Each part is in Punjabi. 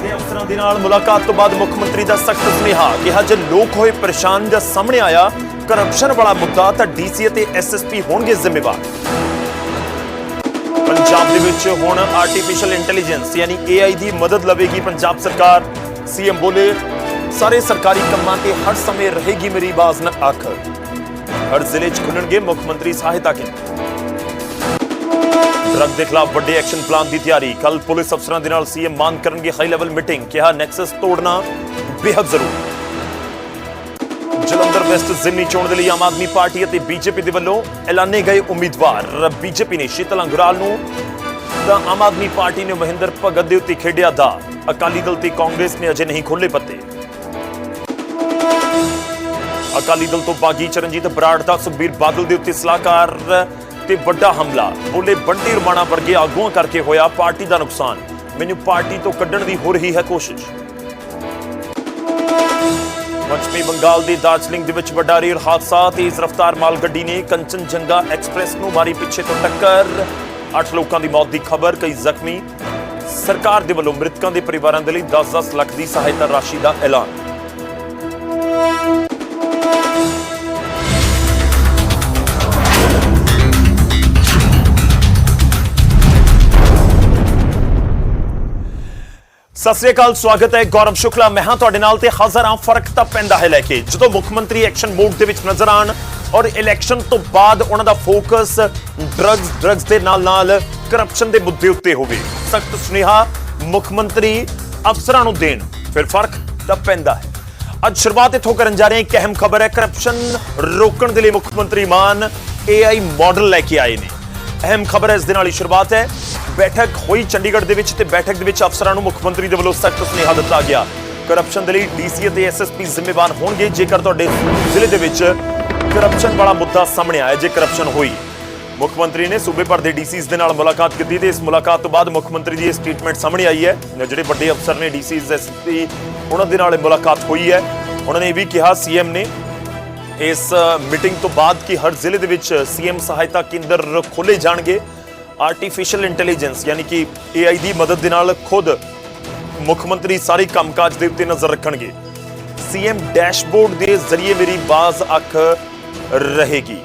ਵੱਡੇ ਅਫਸਰਾਂ ਦੇ ਨਾਲ ਮੁਲਾਕਾਤ ਤੋਂ ਬਾਅਦ ਮੁੱਖ ਮੰਤਰੀ ਦਾ ਸਖਤ ਸੁਨੇਹਾ ਕਿਹਾ ਜੇ ਲੋਕ ਹੋਏ ਪਰੇਸ਼ਾਨ ਜਾਂ ਸਾਹਮਣੇ ਆਇਆ ਕਰਪਸ਼ਨ ਵਾਲਾ ਮੁੱਦਾ ਤਾਂ ਡੀਸੀ ਅਤੇ ਐਸਐਸਪੀ ਹੋਣਗੇ ਜ਼ਿੰਮੇਵਾਰ। ਪੰਜਾਬ ਦੇ ਵਿੱਚ ਹੁਣ ਆਰਟੀਫੀਸ਼ੀਅਲ ਇੰਟੈਲੀਜੈਂਸ ਯਾਨੀ AI ਦੀ ਮਦਦ ਲਵੇਗੀ ਪੰਜਾਬ ਸਰਕਾਰ। ਸੀਐਮ ਬੋਲੇ, ਸਾਰੇ ਸਰਕਾਰੀ ਕੰਮਾਂ ਤੇ ਹਰ ਸਮੇਂ ਰਹੇਗੀ ਮੇਰੀ ਆਵਾਜ਼ ਨਾ ਅੱਖ ਹਰ ਜ਼ਿਲ੍ਹੇ 'ਚ ਖੁੱਲਣਗੇ ਮੁੱਖ ਮੰਤਰੀ ਸਹਾਇਤਾ ਕੇਂਦਰ। ਡਰੱਗ ਦੇ ਖਿਲਾਫ ਵੱਡੇ ਐਕਸ਼ਨ ਪਲਾਨ ਦੀ ਤਿਆਰੀ। ਕੱਲ ਪੁਲਿਸ ਅਫਸਰਾਂ ਦੇ ਨਾਲ ਸੀਐਮ ਮਾਨ ਕਰਨਗੇ ਹਾਈ ਲੈਵਲ ਮੀਟਿੰਗ, ਕਿਹਾ ਨੈਕਸਸ ਤੋੜਨਾ ਬੇहद ਜ਼ਰੂਰੀ। ਜਲੰਧਰ ਵੈਸਟ ਜ਼ਿਮਨੀ ਚੋਣ ਦੇ ਲਈ ਆਮ ਆਦਮੀ ਪਾਰਟੀ ਅਤੇ ਬੀਜੇਪੀ ਦੇ ਵੱਲੋਂ ਐਲਾਨੇ ਗਏ ਉਮੀਦਵਾਰ। ਬੀਜੇਪੀ ਨੇ ਸ਼ੀਤਲ ਅੰਗਰਾਲ ਨੂੰ ਤਾਂ ਆਮ ਆਦਮੀ ਪਾਰਟੀ ਨੇ ਮਹਿੰਦਰ ਭਗਤ ਦੇ ਉੱਤੇ ਖੇਡਿਆ ਦਾ ਅਕਾਲੀ ਦਲ ਤੇ ਕਾਂਗਰਸ ਨੇ ਅਜੇ ਨਹੀਂ ਖੋਲੇ ਪੱਤੇ। ਅਕਾਲੀ ਦਲ ਤੋਂ ਬਾਗੀ ਚਰਨਜੀਤ ਬਰਾੜ ਦਾ ਸੁਖਬੀਰ ਬਾਦਲ ਦੇ ਉੱਤੇ ਸਲਾਹਕਾਰ ਤੇ ਵੱਡਾ ਹਮਲਾ। ਬੋਲੇ ਬੰਟੀ ਰਮਾਣਾ ਵਰਗੇ ਆਗੂਆਂ ਕਰਕੇ ਹੋਇਆ ਪਾਰਟੀ ਦਾ ਨੁਕਸਾਨ। ਮੈਨੂੰ ਪਾਰਟੀ ਤੋਂ ਕੱਢਣ ਦੀ ਹੋ ਰਹੀ ਹੈ ਕੋਸ਼ਿਸ਼। ਪੱਛਮੀ ਬੰਗਾਲ ਦੇ ਦਾਰਜਲਿੰਗ ਦੇ ਵਿੱਚ ਵੱਡਾ ਰੇਲ ਹਾਦਸਾ, ਤੇਜ਼ ਰਫ਼ਤਾਰ ਮਾਲ ਗੱਡੀ ਨੇ ਕੰਚਨਜੰਗਾ ਐਕਸਪ੍ਰੈਸ ਨੂੰ ਮਾਰੀ ਪਿੱਛੇ ਤੋਂ ਟੱਕਰ। 8 ਲੋਕਾਂ ਦੀ ਮੌਤ ਦੀ ਖਬਰ, ਕਈ ਜ਼ਖਮੀ। ਸਰਕਾਰ ਦੇ ਵੱਲੋਂ ਮ੍ਰਿਤਕਾਂ ਦੇ ਪਰਿਵਾਰਾਂ ਦੇ ਲਈ 10-10 ਲੱਖ ਦੀ ਸਹਾਇਤਾ ਰਾਸ਼ੀ ਦਾ ਐਲਾਨ। ਸਤਿ ਸ੍ਰੀ ਅਕਾਲ, ਸਵਾਗਤ ਹੈ ਗੌਰਵ ਸ਼ੁਕਲਾ। ਮੈਂ ਹਾਂ ਤੁਹਾਡੇ ਨਾਲ ਤੇ ਹਾਜ਼ਰ ਹਾਂ, ਫ਼ਰਕ ਤਾਂ ਪੈਂਦਾ ਹੈ ਲੈ ਕੇ। ਜਦੋਂ ਮੁੱਖ ਮੰਤਰੀ ਐਕਸ਼ਨ ਮੋਡ ਦੇ ਵਿੱਚ ਨਜ਼ਰ ਆਣ ਔਰ ਇਲੈਕਸ਼ਨ ਤੋਂ ਬਾਅਦ ਉਹਨਾਂ ਦਾ ਫੋਕਸ ਡਰੱਗਸ ਡਰੱਗਸ ਦੇ ਨਾਲ ਨਾਲ ਕਰਪਸ਼ਨ ਦੇ ਮੁੱਦੇ ਉੱਤੇ ਹੋਵੇ। ਸਖਤ ਸੁਨੇਹਾ ਮੁੱਖ ਮੰਤਰੀ ਅਫਸਰਾਂ ਨੂੰ ਦੇਣ। ਫਿਰ ਫ਼ਰਕ ਤਾਂ ਪੈਂਦਾ ਹੈ। ਅੱਜ ਸ਼ੁਰੂਆਤ ਇੱਥੋਂ ਕਰਨ ਜਾ ਰਹੇ ਹਾਂ। ਇੱਕ ਅਹਿਮ ਖਬਰ ਹੈ ਕਰਪਸ਼ਨ ਰੋਕਣ ਦੇ ਲਈ ਮੁੱਖ ਮੰਤਰੀ ਮਾਨ AI ਮਾਡਲ ਲੈ ਕੇ ਆਏ ਨੇ। ਅਹਿਮ ਖਬਰ ਹੈ, ਇਸ ਦੇ ਨਾਲ ਹੀ ਸ਼ੁਰੂਆਤ ਹੈ। ਬੈਠਕ ਹੋਈ ਚੰਡੀਗੜ੍ਹ ਦੇ ਵਿੱਚ ਤੇ ਬੈਠਕ ਦੇ ਵਿੱਚ ਅਫਸਰਾਂ ਨੂੰ ਮੁੱਖ ਮੰਤਰੀ ਦੇ ਵੱਲੋਂ ਸਖਤ ਸੁਨੇਹਾ ਦਿੱਤਾ ਗਿਆ। ਕਰਪਸ਼ਨ ਦੇ ਲਈ ਡੀਸੀ ਅਤੇ ਐਸਐਸਪੀ ਜ਼ਿੰਮੇਵਾਰ ਹੋਣਗੇ, ਜੇਕਰ ਤੁਹਾਡੇ ਜ਼ਿਲ੍ਹੇ ਦੇ ਵਿੱਚ ਕਰਪਸ਼ਨ ਵਾਲਾ ਮੁੱਦਾ ਸਾਹਮਣੇ ਆਇਆ, ਜੇ ਕਰਪਸ਼ਨ ਹੋਈ। ਮੁੱਖ ਮੰਤਰੀ ਨੇ ਸੂਬੇ ਭਰ ਦੇ ਡੀਸੀਜ਼ ਦੇ ਨਾਲ ਮੁਲਾਕਾਤ ਕੀਤੀ ਤੇ ਇਸ ਮੁਲਾਕਾਤ ਤੋਂ ਬਾਅਦ ਮੁੱਖ ਮੰਤਰੀ ਦੀ ਇਹ ਸਟੇਟਮੈਂਟ ਸਾਹਮਣੇ ਆਈ ਹੈ। ਜਿਹੜੇ ਵੱਡੇ ਅਫਸਰ ਨੇ, ਡੀਸੀਜ਼ ਐਸਪੀ ਉਹਨਾਂ ਦੇ ਨਾਲ ਮੁਲਾਕਾਤ ਹੋਈ ਹੈ। ਉਹਨਾਂ ਨੇ ਇਹ ਵੀ ਕਿਹਾ ਸੀਐਮ ਨੇ ਇਸ ਮੀਟਿੰਗ ਤੋਂ ਬਾਅਦ ਕਿ ਹਰ ਜ਼ਿਲ੍ਹੇ ਦੇ ਵਿੱਚ ਸੀਐਮ ਸਹਾਇਤਾ ਕੇਂਦਰ ਖੋਲੇ ਜਾਣਗੇ? ਆਰਟੀਫੀਸ਼ੀਅਲ ਇੰਟੈਲੀਜੈਂਸ ਯਾਨੀ ਕਿ AI ਦੀ ਮਦਦ ਦੇ ਨਾਲ ਖੁਦ ਮੁੱਖ ਮੰਤਰੀ ਸਾਰੇ ਕੰਮਕਾਜ ਦੇ ਉੱਤੇ ਨਜ਼ਰ ਰੱਖਣਗੇ। ਸੀਐਮ ਡੈਸ਼ਬੋਰਡ ਦੇ ਜ਼ਰੀਏ ਮੇਰੀ ਬਾਜ਼ ਅੱਖ ਰਹੇਗੀ।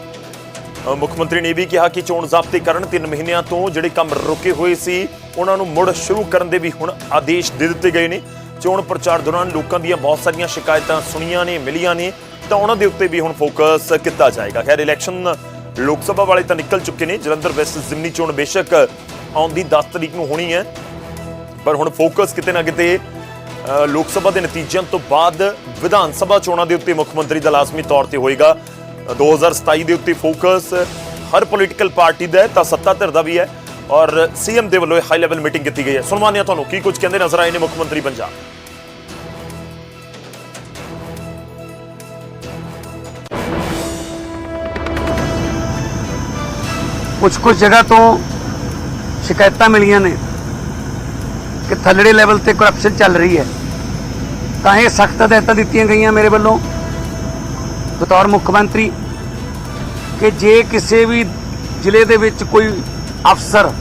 ਮੁੱਖ ਮੰਤਰੀ ਨੇ ਇਹ ਵੀ ਕਿਹਾ ਕਿ ਚੋਣ ਜ਼ਾਬਤੇ ਕਰਨ 3 ਮਹੀਨਿਆਂ ਤੋਂ ਜਿਹੜੇ ਕੰਮ ਰੁਕੇ ਹੋਏ ਸੀ, ਉਹਨਾਂ ਨੂੰ ਮੁੜ ਸ਼ੁਰੂ ਕਰਨ ਦੇ ਵੀ ਹੁਣ ਆਦੇਸ਼ ਦੇ ਦਿੱਤੇ ਗਏ ਨੇ। ਚੋਣ ਪ੍ਰਚਾਰ ਦੌਰਾਨ ਲੋਕਾਂ ਦੀਆਂ ਬਹੁਤ ਸਾਰੀਆਂ ਸ਼ਿਕਾਇਤਾਂ ਸੁਣੀਆਂ ਨੇ, ਮਿਲੀਆਂ ਨੇ। ਤਾਂ ਉਹਨਾਂ ਦੇ ਉੱਤੇ ਵੀ ਹੁਣ ਫੋਕਸ ਕੀਤਾ ਜਾਏਗਾ। ਖੈਰ ਇਲੈਕਸ਼ਨ ਲੋਕ ਸਭਾ ਵਾਲੇ ਤਾਂ ਨਿਕਲ ਚੁੱਕੇ ਨੇ। ਜਲੰਧਰ ਵੈਸਟ ਜ਼ਿਮਨੀ ਚੋਣ ਬੇਸ਼ੱਕ ਆਉਂਦੀ 10 ਤਰੀਕ ਨੂੰ ਹੋਣੀ ਹੈ। ਪਰ ਹੁਣ ਫੋਕਸ ਕਿਤੇ ਨਾ ਕਿਤੇ ਲੋਕ ਸਭਾ ਦੇ ਨਤੀਜਿਆਂ ਤੋਂ ਬਾਅਦ ਵਿਧਾਨ ਸਭਾ ਚੋਣਾਂ ਦੇ ਉੱਤੇ ਮੁੱਖ ਮੰਤਰੀ ਦਾ ਲਾਜ਼ਮੀ ਤੌਰ ਤੇ ਹੋਏਗਾ। ਅ, 2027 ਦੇ ਉੱਤੇ ਫੋਕਸ ਹਰ ਪੋਲੀਟੀਕਲ ਪਾਰਟੀ ਦਾ ਤਾਂ ਸੱਤਾ ਧਿਰ ਦਾ ਵੀ ਹੈ। ਔਰ ਸੀਐਮ ਦੇ ਵੱਲੋਂ ਹਾਈ ਲੈਵਲ ਮੀਟਿੰਗ ਕੀਤੀ ਗਈ ਹੈ। ਸੁਣਵਾਉਂਦੇ ਹਾਂ ਤੁਹਾਨੂੰ ਕੀ ਕੁਝ ਕਹਿੰਦੇ ਨਜ਼ਰ ਆਏ ਨੇ ਮੁੱਖ ਮੰਤਰੀ ਪੰਜਾਬ। ਕੁਝ ਕੁਝ ਜਗ੍ਹਾ ਤੋਂ ਸ਼ਿਕਾਇਤਾਂ ਮਿਲੀਆਂ ਨੇ ਕਿ ਥੱਲੜੇ ਲੈਵਲ ਤੇ ਕਰਪਸ਼ਨ ਚੱਲ ਰਹੀ ਹੈ। ਤਾਂ ਇਹ ਸਖਤ ਹਦਾਇਤਾਂ ਦਿੱਤੀਆਂ ਗਈਆਂ ਮੇਰੇ ਵੱਲੋਂ। ਬਤੌਰ ਮੁੱਖ ਮੰਤਰੀ, ਕਿ ਜੇ ਕਿਸੇ ਵੀ ਜ਼ਿਲ੍ਹੇ ਦੇ ਵਿੱਚ ਕੋਈ ਅਫਸਰ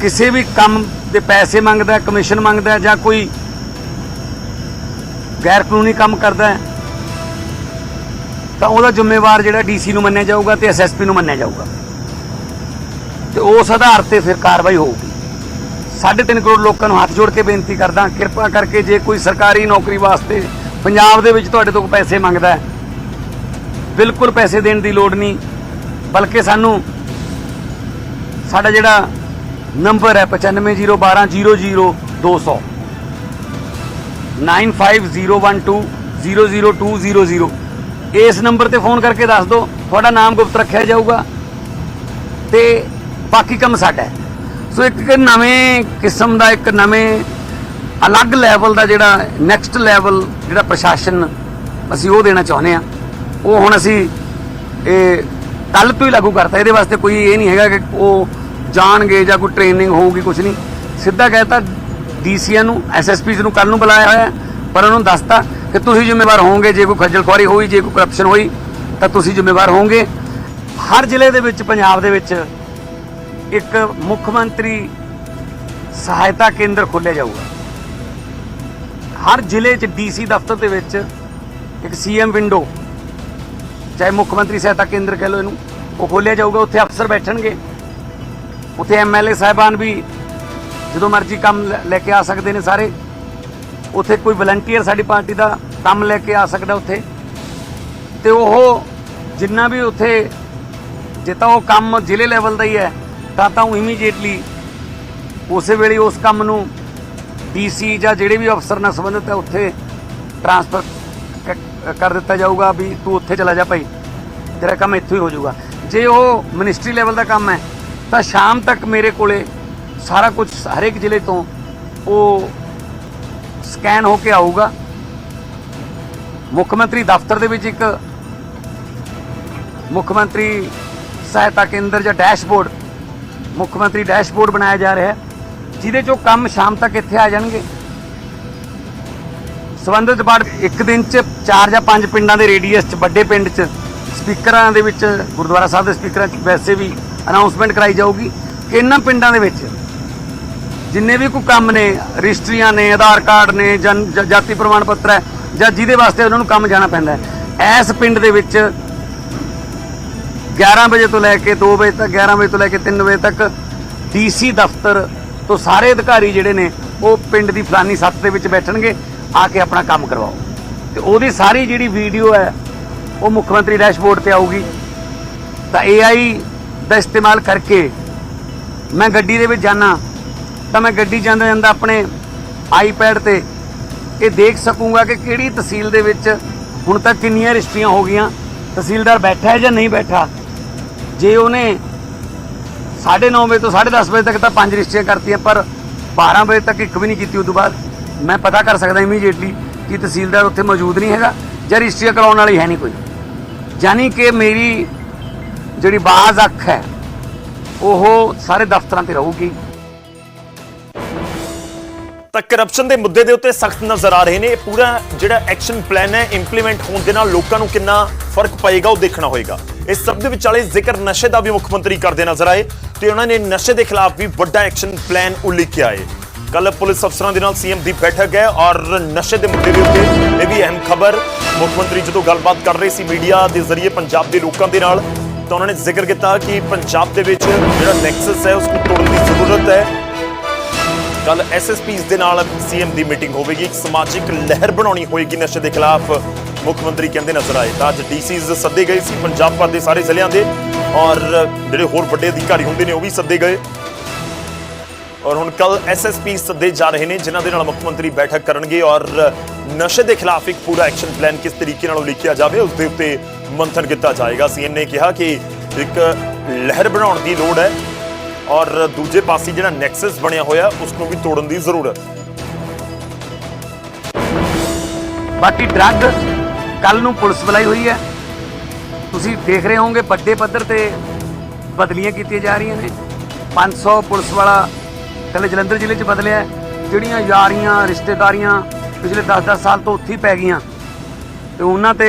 ਕਿਸੇ ਵੀ ਕੰਮ ਦੇ ਪੈਸੇ ਮੰਗਦਾ ਕਮਿਸ਼ਨ ਮੰਗਦਾ ਜਾਂ ਕੋਈ ਗੈਰ ਕਾਨੂੰਨੀ ਕੰਮ ਕਰਦਾ ਹੈ ਤਾਂ ਉਹਦਾ ਜ਼ਿੰਮੇਵਾਰ ਜਿਹੜਾ ਡੀਸੀ ਨੂੰ ਮੰਨਿਆ ਜਾਊਗਾ ਤੇ ਐਸਐਸਪੀ ਨੂੰ ਮੰਨਿਆ ਜਾਊਗਾ। ਤੇ ਉਸ ਆਧਾਰ ਤੇ ਫਿਰ ਕਾਰਵਾਈ ਹੋਊਗੀ। 3.5 ਕਰੋੜ ਲੋਕਾਂ ਨੂੰ ਹੱਥ ਜੋੜ ਕੇ ਬੇਨਤੀ ਕਰਦਾ, ਕਿਰਪਾ ਕਰਕੇ ਜੇ ਕੋਈ ਸਰਕਾਰੀ ਨੌਕਰੀ ਵਾਸਤੇ ਪੰਜਾਬ ਦੇ ਵਿੱਚ ਤੁਹਾਡੇ ਤੋਂ ਪੈਸੇ ਮੰਗਦਾ ਹੈ, ਬਿਲਕੁਲ ਪੈਸੇ ਦੇਣ ਦੀ ਲੋੜ ਨਹੀਂ, ਬਲਕਿ ਸਾਨੂੰ ਸਾਡਾ ਜਿਹੜਾ ਨੰਬਰ ਹੈ 9501200200 9501200200 ਇਸ ਨੰਬਰ ਤੇ ਫੋਨ ਕਰਕੇ ਦੱਸ ਦਿਓ, ਤੁਹਾਡਾ ਨਾਮ ਗੁਪਤ ਰੱਖਿਆ ਜਾਊਗਾ ਤੇ ਬਾਕੀ ਕੰਮ ਸਾਡਾ ਸੋ ਇੱਕ ਨਵੇਂ ਕਿਸਮ ਦਾ, ਇੱਕ ਨਵੇਂ ਅਲੱਗ ਲੈਵਲ ਦਾ ਜਿਹੜਾ ਨੈਕਸਟ ਲੈਵਲ ਜਿਹੜਾ ਪ੍ਰਸ਼ਾਸਨ ਅਸੀਂ ਉਹ ਦੇਣਾ ਚਾਹੁੰਦੇ ਆ ਉਹ ਹੁਣ ਅਸੀਂ, ਇਹ ਕੱਲ ਤੋਂ ਹੀ ਲਾਗੂ ਕਰਤਾ, ਇਹਦੇ ਵਾਸਤੇ ਕੋਈ ਇਹ ਨਹੀਂ ਹੈਗਾ ਕਿ ਉਹ ਜਾਣਗੇ ਜਾਂ ਕੋਈ ਟ੍ਰੇਨਿੰਗ ਹੋਊਗੀ ਕੁਝ ਨਹੀਂ। ਸਿੱਧਾ ਕਹਿਤਾ ਡੀਸੀਆਂ ਨੂੰ ਐਸਐਸਪੀਜ਼ ਨੂੰ ਕੱਲ ਨੂੰ ਬੁਲਾਇਆ ਹੋਇਆ ਪਰ ਉਹਨਾਂ ਨੂੰ ਦੱਸਤਾ ਕਿ ਤੁਸੀਂ ਜ਼ਿੰਮੇਵਾਰ ਹੋਵੋਗੇ, ਜੇ ਕੋਈ ਖੱਜਲ ਖੁਆਰੀ ਹੋਈ, ਜੇ ਕੋਈ ਕਰਪਸ਼ਨ ਹੋਈ, ਤਾਂ ਤੁਸੀਂ ਜ਼ਿੰਮੇਵਾਰ ਹੋਵੋਗੇ। ਹਰ ਜ਼ਿਲ੍ਹੇ ਦੇ ਵਿੱਚ, ਪੰਜਾਬ ਦੇ ਵਿੱਚ ਇੱਕ ਮੁੱਖ ਮੰਤਰੀ ਸਹਾਇਤਾ ਕੇਂਦਰ ਖੋਲ੍ਹਿਆ ਜਾਊਗਾ। ਹਰ ਜ਼ਿਲ੍ਹੇ 'ਚ ਡੀਸੀ ਦਫ਼ਤਰ ਦੇ ਵਿੱਚ ਇੱਕ ਸੀਐਮ ਵਿੰਡੋ ਚਾਹੇ ਮੁੱਖ ਮੰਤਰੀ ਸਹਾਇਤਾ ਕੇਂਦਰ ਕਹਿ ਲਓ ਇਹਨੂੰ, ਉਹ ਖੋਲ੍ਹਿਆ ਜਾਊਗਾ। ਉੱਥੇ ਅਫਸਰ ਬੈਠਣਗੇ। ਉੱਥੇ ਐਮਐਲਏ ਸਾਹਿਬਾਨ ਵੀ ਜਦੋਂ ਮਰਜ਼ੀ ਕੰਮ ਲੈ- ਲੈ ਕੇ ਆ ਸਕਦੇ ਨੇ ਸਾਰੇ। ਉੱਥੇ ਕੋਈ ਵਲੰਟੀਅਰ ਸਾਡੀ ਪਾਰਟੀ ਦਾ ਕੰਮ ਲੈ ਕੇ ਆ ਸਕਦਾ ਉੱਥੇ। ਤੇ ਉਹ ਜਿੰਨਾ ਵੀ ਉੱਥੇ ਜੇ ਤਾਂ ਉਹ ਕੰਮ ਜ਼ਿਲ੍ਹੇ ਲੈਵਲ ਦਾ ਹੀ ਹੈ, ਤਾਂ ਤਾਂ ਉਹ ਇਮੀਡੀਏਟਲੀ ਉਸੇ ਵੇਲੇ ਉਸ ਕੰਮ ਨੂੰ ਡੀਸੀ ਜਾਂ ਜਿਹੜੇ ਵੀ ਅਫਸਰ ਨਾਲ ਸੰਬੰਧਿਤ ਹੈ, ਉੱਥੇ ਟ੍ਰਾਂਸਫਰ ਕਰ ਦਿੱਤਾ ਜਾਊਗਾ ਵੀ ਤੂੰ ਉੱਥੇ ਚਲਾ ਜਾ ਭਾਈ। ਤੇਰਾ ਕੰਮ ਇੱਥੋਂ ਹੀ ਹੋ ਜਾਊਗਾ। ਜੇ ਉਹ ਮਿਨਿਸਟਰੀ ਲੈਵਲ ਦਾ ਕੰਮ ਹੈ, ਤਾਂ ਸ਼ਾਮ ਤੱਕ ਮੇਰੇ ਕੋਲੇ ਸਾਰਾ ਕੁਝ ਹਰੇਕ ਜ਼ਿਲ੍ਹੇ ਤੋਂ ਉਹ ਸਕੈਨ ਹੋ ਕੇ ਆਊਗਾ। ਮੁੱਖ ਮੰਤਰੀ ਦਫ਼ਤਰ ਦੇ ਵਿੱਚ ਇੱਕ ਮੁੱਖ ਮੰਤਰੀ ਸਹਾਇਤਾ ਕੇਂਦਰ ਜਾਂ ਡੈਸ਼ਬੋਰਡ, ਮੁੱਖ ਮੰਤਰੀ ਡੈਸ਼ਬੋਰਡ ਬਣਾਇਆ ਜਾ ਰਿਹਾ ਹੈ, ਜਿਹਦੇ ਚੋਂ ਕੰਮ ਸ਼ਾਮ ਤੱਕ ਇੱਥੇ ਆ ਜਾਣਗੇ। ਸਬੰਧਿਤ ਬਾਅਦ ਇੱਕ ਦਿਨ ਚ ਚਾਰ ਜਾਂ ਪੰਜ ਪਿੰਡਾਂ ਦੇ ਰੇਡੀਅਸ ਚ, ਵੱਡੇ ਪਿੰਡ ਚ, ਸਪੀਕਰਾਂ ਦੇ ਵਿੱਚ, ਗੁਰਦੁਆਰਾ ਸਾਹਿਬ ਦੇ ਸਪੀਕਰਾਂ ਚ ਵੈਸੇ ਵੀ ਅਨਾਉਂਸਮੈਂਟ ਕਰਾਈ ਜਾਊਗੀ। ਕਿ ਇਹਨਾਂ ਪਿੰਡਾਂ ਦੇ ਵਿੱਚ ਜਿੰਨੇ ਵੀ ਕੋਈ ਕੰਮ ਨੇ, ਰਜਿਸਟਰੀਆਂ ਨੇ, ਆਧਾਰ ਕਾਰਡ ਨੇ, ਜਨ ਜਾਤੀ ਪ੍ਰਮਾਣ ਪੱਤਰ ਹੈ, ਜਾਂ ਜਿਹਦੇ ਵਾਸਤੇ ਉਹਨਾਂ ਨੂੰ ਕੰਮ ਜਾਣਾ ਪੈਂਦਾ ਹੈ, ਇਸ ਪਿੰਡ ਦੇ ਵਿੱਚ 11 ਵਜੇ ਤੋਂ ਲੈ ਕੇ 2 ਵਜੇ ਤੱਕ 11 ਵਜੇ ਤੋਂ ਲੈ ਕੇ 3 ਵਜੇ ਤੱਕ ਡੀਸੀ ਦਫ਼ਤਰ ਤੋਂ ਸਾਰੇ ਅਧਿਕਾਰੀ ਜਿਹੜੇ ਨੇ, ਉਹ ਪਿੰਡ ਦੀ ਫਲਾਨੀ ਸੱਤ ਦੇ ਵਿੱਚ ਬੈਠਣਗੇ, ਆ ਕੇ ਆਪਣਾ ਕੰਮ ਕਰਵਾਓ। ਤੇ ਉਹਦੀ ਸਾਰੀ ਜਿਹੜੀ ਵੀਡੀਓ ਹੈ, ਉਹ ਮੁੱਖ ਮੰਤਰੀ ਡੈਸ਼ਬੋਰਡ ਤੇ ਆਊਗੀ। ਤਾਂ AI ਦਾ ਇਸਤੇਮਾਲ ਕਰਕੇ ਮੈਂ ਗੱਡੀ ਦੇ ਵਿੱਚ ਜਾਣਾ ਤਾਂ ਮੈਂ ਗੱਡੀ ਜਾਂਦਾ ਜਾਂਦਾ ਆਪਣੇ ਆਈਪੈਡ ਤੇ ਇਹ ਦੇਖ ਸਕੂੰਗਾ ਕਿ ਕਿਹੜੀ ਤਹਿਸੀਲ ਦੇ ਵਿੱਚ ਹੁਣ ਤੱਕ ਕਿੰਨੀਆਂ ਰਜਿਸਟਰੀਆਂ ਹੋ ਗਈਆਂ, ਤਹਿਸੀਲਦਾਰ ਬੈਠਾ ਹੈ ਜਾਂ ਨਹੀਂ ਬੈਠਾ? ਜੇ ਉਹਨੇ 9:30 ਵਜੇ ਤੋਂ 10:30 ਵਜੇ ਤੱਕ ਤਾਂ ਪੰਜ ਰਜਿਸਟਰੀਆਂ ਕਰਤੀਆਂ, ਪਰ 12 ਵਜੇ ਤੱਕ ਇੱਕ ਵੀ ਨਹੀਂ ਕੀਤੀ ਉਸ ਤੋਂ ਬਾਅਦ ਮੈਂ ਪਤਾ ਕਰ ਸਕਦਾ ਇਮੀਡੀਏਟਲੀ ਕਿ ਤਹਿਸੀਲਦਾਰ ਉੱਥੇ ਮੌਜੂਦ ਨਹੀਂ ਹੈਗਾ ਜਾਂ ਰਜਿਸਟਰੀਆਂ ਕਰਾਉਣ ਵਾਲੀ ਹੈ ਨਹੀਂ ਕੋਈ। ਯਾਨੀ ਕਿ ਮੇਰੀ ਜਿਹੜੀ ਬਾਜ਼ ਅੱਖ ਹੈ, ਉਹ ਸਾਰੇ ਦਫ਼ਤਰਾਂ ਤੇ ਰਹੂਗੀ। ਤਾਂ ਕਰਪਸ਼ਨ ਦੇ ਮੁੱਦੇ ਦੇ ਉੱਤੇ ਸਖਤ ਨਜ਼ਰ ਆ ਰਹੇ ਨੇ। ਇਹ ਪੂਰਾ ਜਿਹੜਾ ਐਕਸ਼ਨ ਪਲਾਨ ਹੈ ਇੰਪਲੀਮੈਂਟ ਹੋਣ ਦੇ ਨਾਲ ਲੋਕਾਂ ਨੂੰ ਕਿੰਨਾ ਫ਼ਰਕ ਪਏਗਾ, ਉਹ ਦੇਖਣਾ ਹੋਏਗਾ। ਇਸ ਸਭ ਦੇ ਵਿਚਾਲੇ ਜ਼ਿਕਰ ਨਸ਼ੇ ਦਾ ਵੀ ਮੁੱਖ ਮੰਤਰੀ ਕਰਦੇ ਨਜ਼ਰ ਆਏ ਤੇ ਉਹਨਾਂ ਨੇ ਨਸ਼ੇ ਦੇ ਖਿਲਾਫ ਵੀ ਵੱਡਾ ਐਕਸ਼ਨ ਪਲਾਨ ਉਲੀਕਿਆ ਹੈ। ਕੱਲ ਪੁਲਿਸ ਅਫਸਰਾਂ ਦੇ ਨਾਲ ਸੀਐਮ ਦੀ ਬੈਠਕ ਹੈ ਔਰ ਨਸ਼ੇ ਦੇ ਮੁੱਦੇ ਦੇ ਉੱਤੇ ਇਹ ਵੀ ਅਹਿਮ ਖਬਰ। ਮੁੱਖ ਮੰਤਰੀ ਜਦੋਂ ਗੱਲਬਾਤ ਕਰ ਰਹੇ ਸੀ ਮੀਡੀਆ ਦੇ ਜ਼ਰੀਏ ਪੰਜਾਬ ਦੇ ਲੋਕਾਂ ਦੇ ਨਾਲ, ਤਾਂ ਉਹਨਾਂ ਨੇ ਜ਼ਿਕਰ ਕੀਤਾ ਕਿ ਪੰਜਾਬ ਦੇ ਵਿੱਚ ਜਿਹੜਾ ਨੈਕਸਸ ਹੈ ਉਸ ਨੂੰ ਤੋੜਨ ਦੀ ਜ਼ਰੂਰਤ ਹੈ। ਕੱਲ ਐਸਐਸਪੀਸ ਦੇ ਨਾਲ ਸੀਐਮ ਦੀ ਮੀਟਿੰਗ ਹੋਵੇਗੀ। ਇੱਕ ਸਮਾਜਿਕ ਲਹਿਰ ਬਣਾਉਣੀ ਹੋਏਗੀ ਨਸ਼ੇ ਦੇ ਖਿਲਾਫ। ਮੁੱਖ ਮੰਤਰੀ ਕਹਿੰਦੇ ਨਜ਼ਰ ਆਏ ਤਾਂ ਅੱਜ ਡੀਸੀਜ਼ ਸੱਦੇ ਗਏ ਸੀ, ਪੰਜਾਬ ਭਰ ਦੇ ਸਾਰੇ ਜ਼ਿਲ੍ਹਿਆਂ ਦੇ। ਔਰ ਜਿਹੜੇ ਹੋਰ ਵੱਡੇ ਅਧਿਕਾਰੀ ਹੁੰਦੇ ਨੇ, ਉਹ ਵੀ ਸੱਦੇ ਗਏ। ਔਰ ਹੁਣ ਕੱਲ ਐਸਐਸਪੀ ਸੱਦੇ ਜਾ ਰਹੇ ਨੇ, ਜਿਨ੍ਹਾਂ ਦੇ ਨਾਲ ਮੁੱਖ ਮੰਤਰੀ ਬੈਠਕ ਕਰਨਗੇ। ਔਰ ਨਸ਼ੇ ਦੇ ਖਿਲਾਫ ਇੱਕ ਪੂਰਾ ਐਕਸ਼ਨ ਪਲਾਨ ਕਿਸ ਤਰੀਕੇ ਨਾਲ ਲਿਖਿਆ ਜਾਵੇ, ਉਸ ਦੇ ਉੱਤੇ ਮੰਥਨ ਕੀਤਾ ਜਾਏਗਾ। ਸੀਐਮ ਨੇ ਕਿਹਾ ਕਿ ਇੱਕ ਲਹਿਰ ਬਣਾਉਣ ਦੀ ਲੋੜ ਹੈ। ਔਰ ਦੂਜੇ ਪਾਸੇ ਜਿਹੜਾ ਨੈਕਸਸ ਬਣਿਆ ਹੋਇਆ ਉਸ ਨੂੰ ਵੀ ਤੋੜਨ ਦੀ ਜ਼ਰੂਰਤ। ਬਾਕੀ ਡਰੱਗ ਕੱਲ ਨੂੰ ਪੁਲਿਸ ਬੁਲਾਈ ਹੋਈ ਹੈ। ਤੁਸੀਂ ਦੇਖ ਰਹੇ ਹੋਵੋਗੇ, ਵੱਡੇ ਪੱਧਰ ਤੇ ਬਦਲੀਆਂ ਕੀਤੀਆਂ ਜਾ ਰਹੀਆਂ ਨੇ। 500 ਪੁਲਿਸ ਵਾਲਾ ਕੱਲ੍ਹ ਜਲੰਧਰ ਜ਼ਿਲ੍ਹੇ 'ਚ ਬਦਲਿਆ ਜਿਹੜੀਆਂ ਯਾਰੀਆਂ, ਰਿਸ਼ਤੇਦਾਰੀਆਂ ਪਿਛਲੇ 10-10 ਸਾਲ ਤੋਂ ਉੱਥੇ ਹੀ ਪੈ ਗਈਆਂ। ਤੇ ਉਹਨਾਂ ਤੇ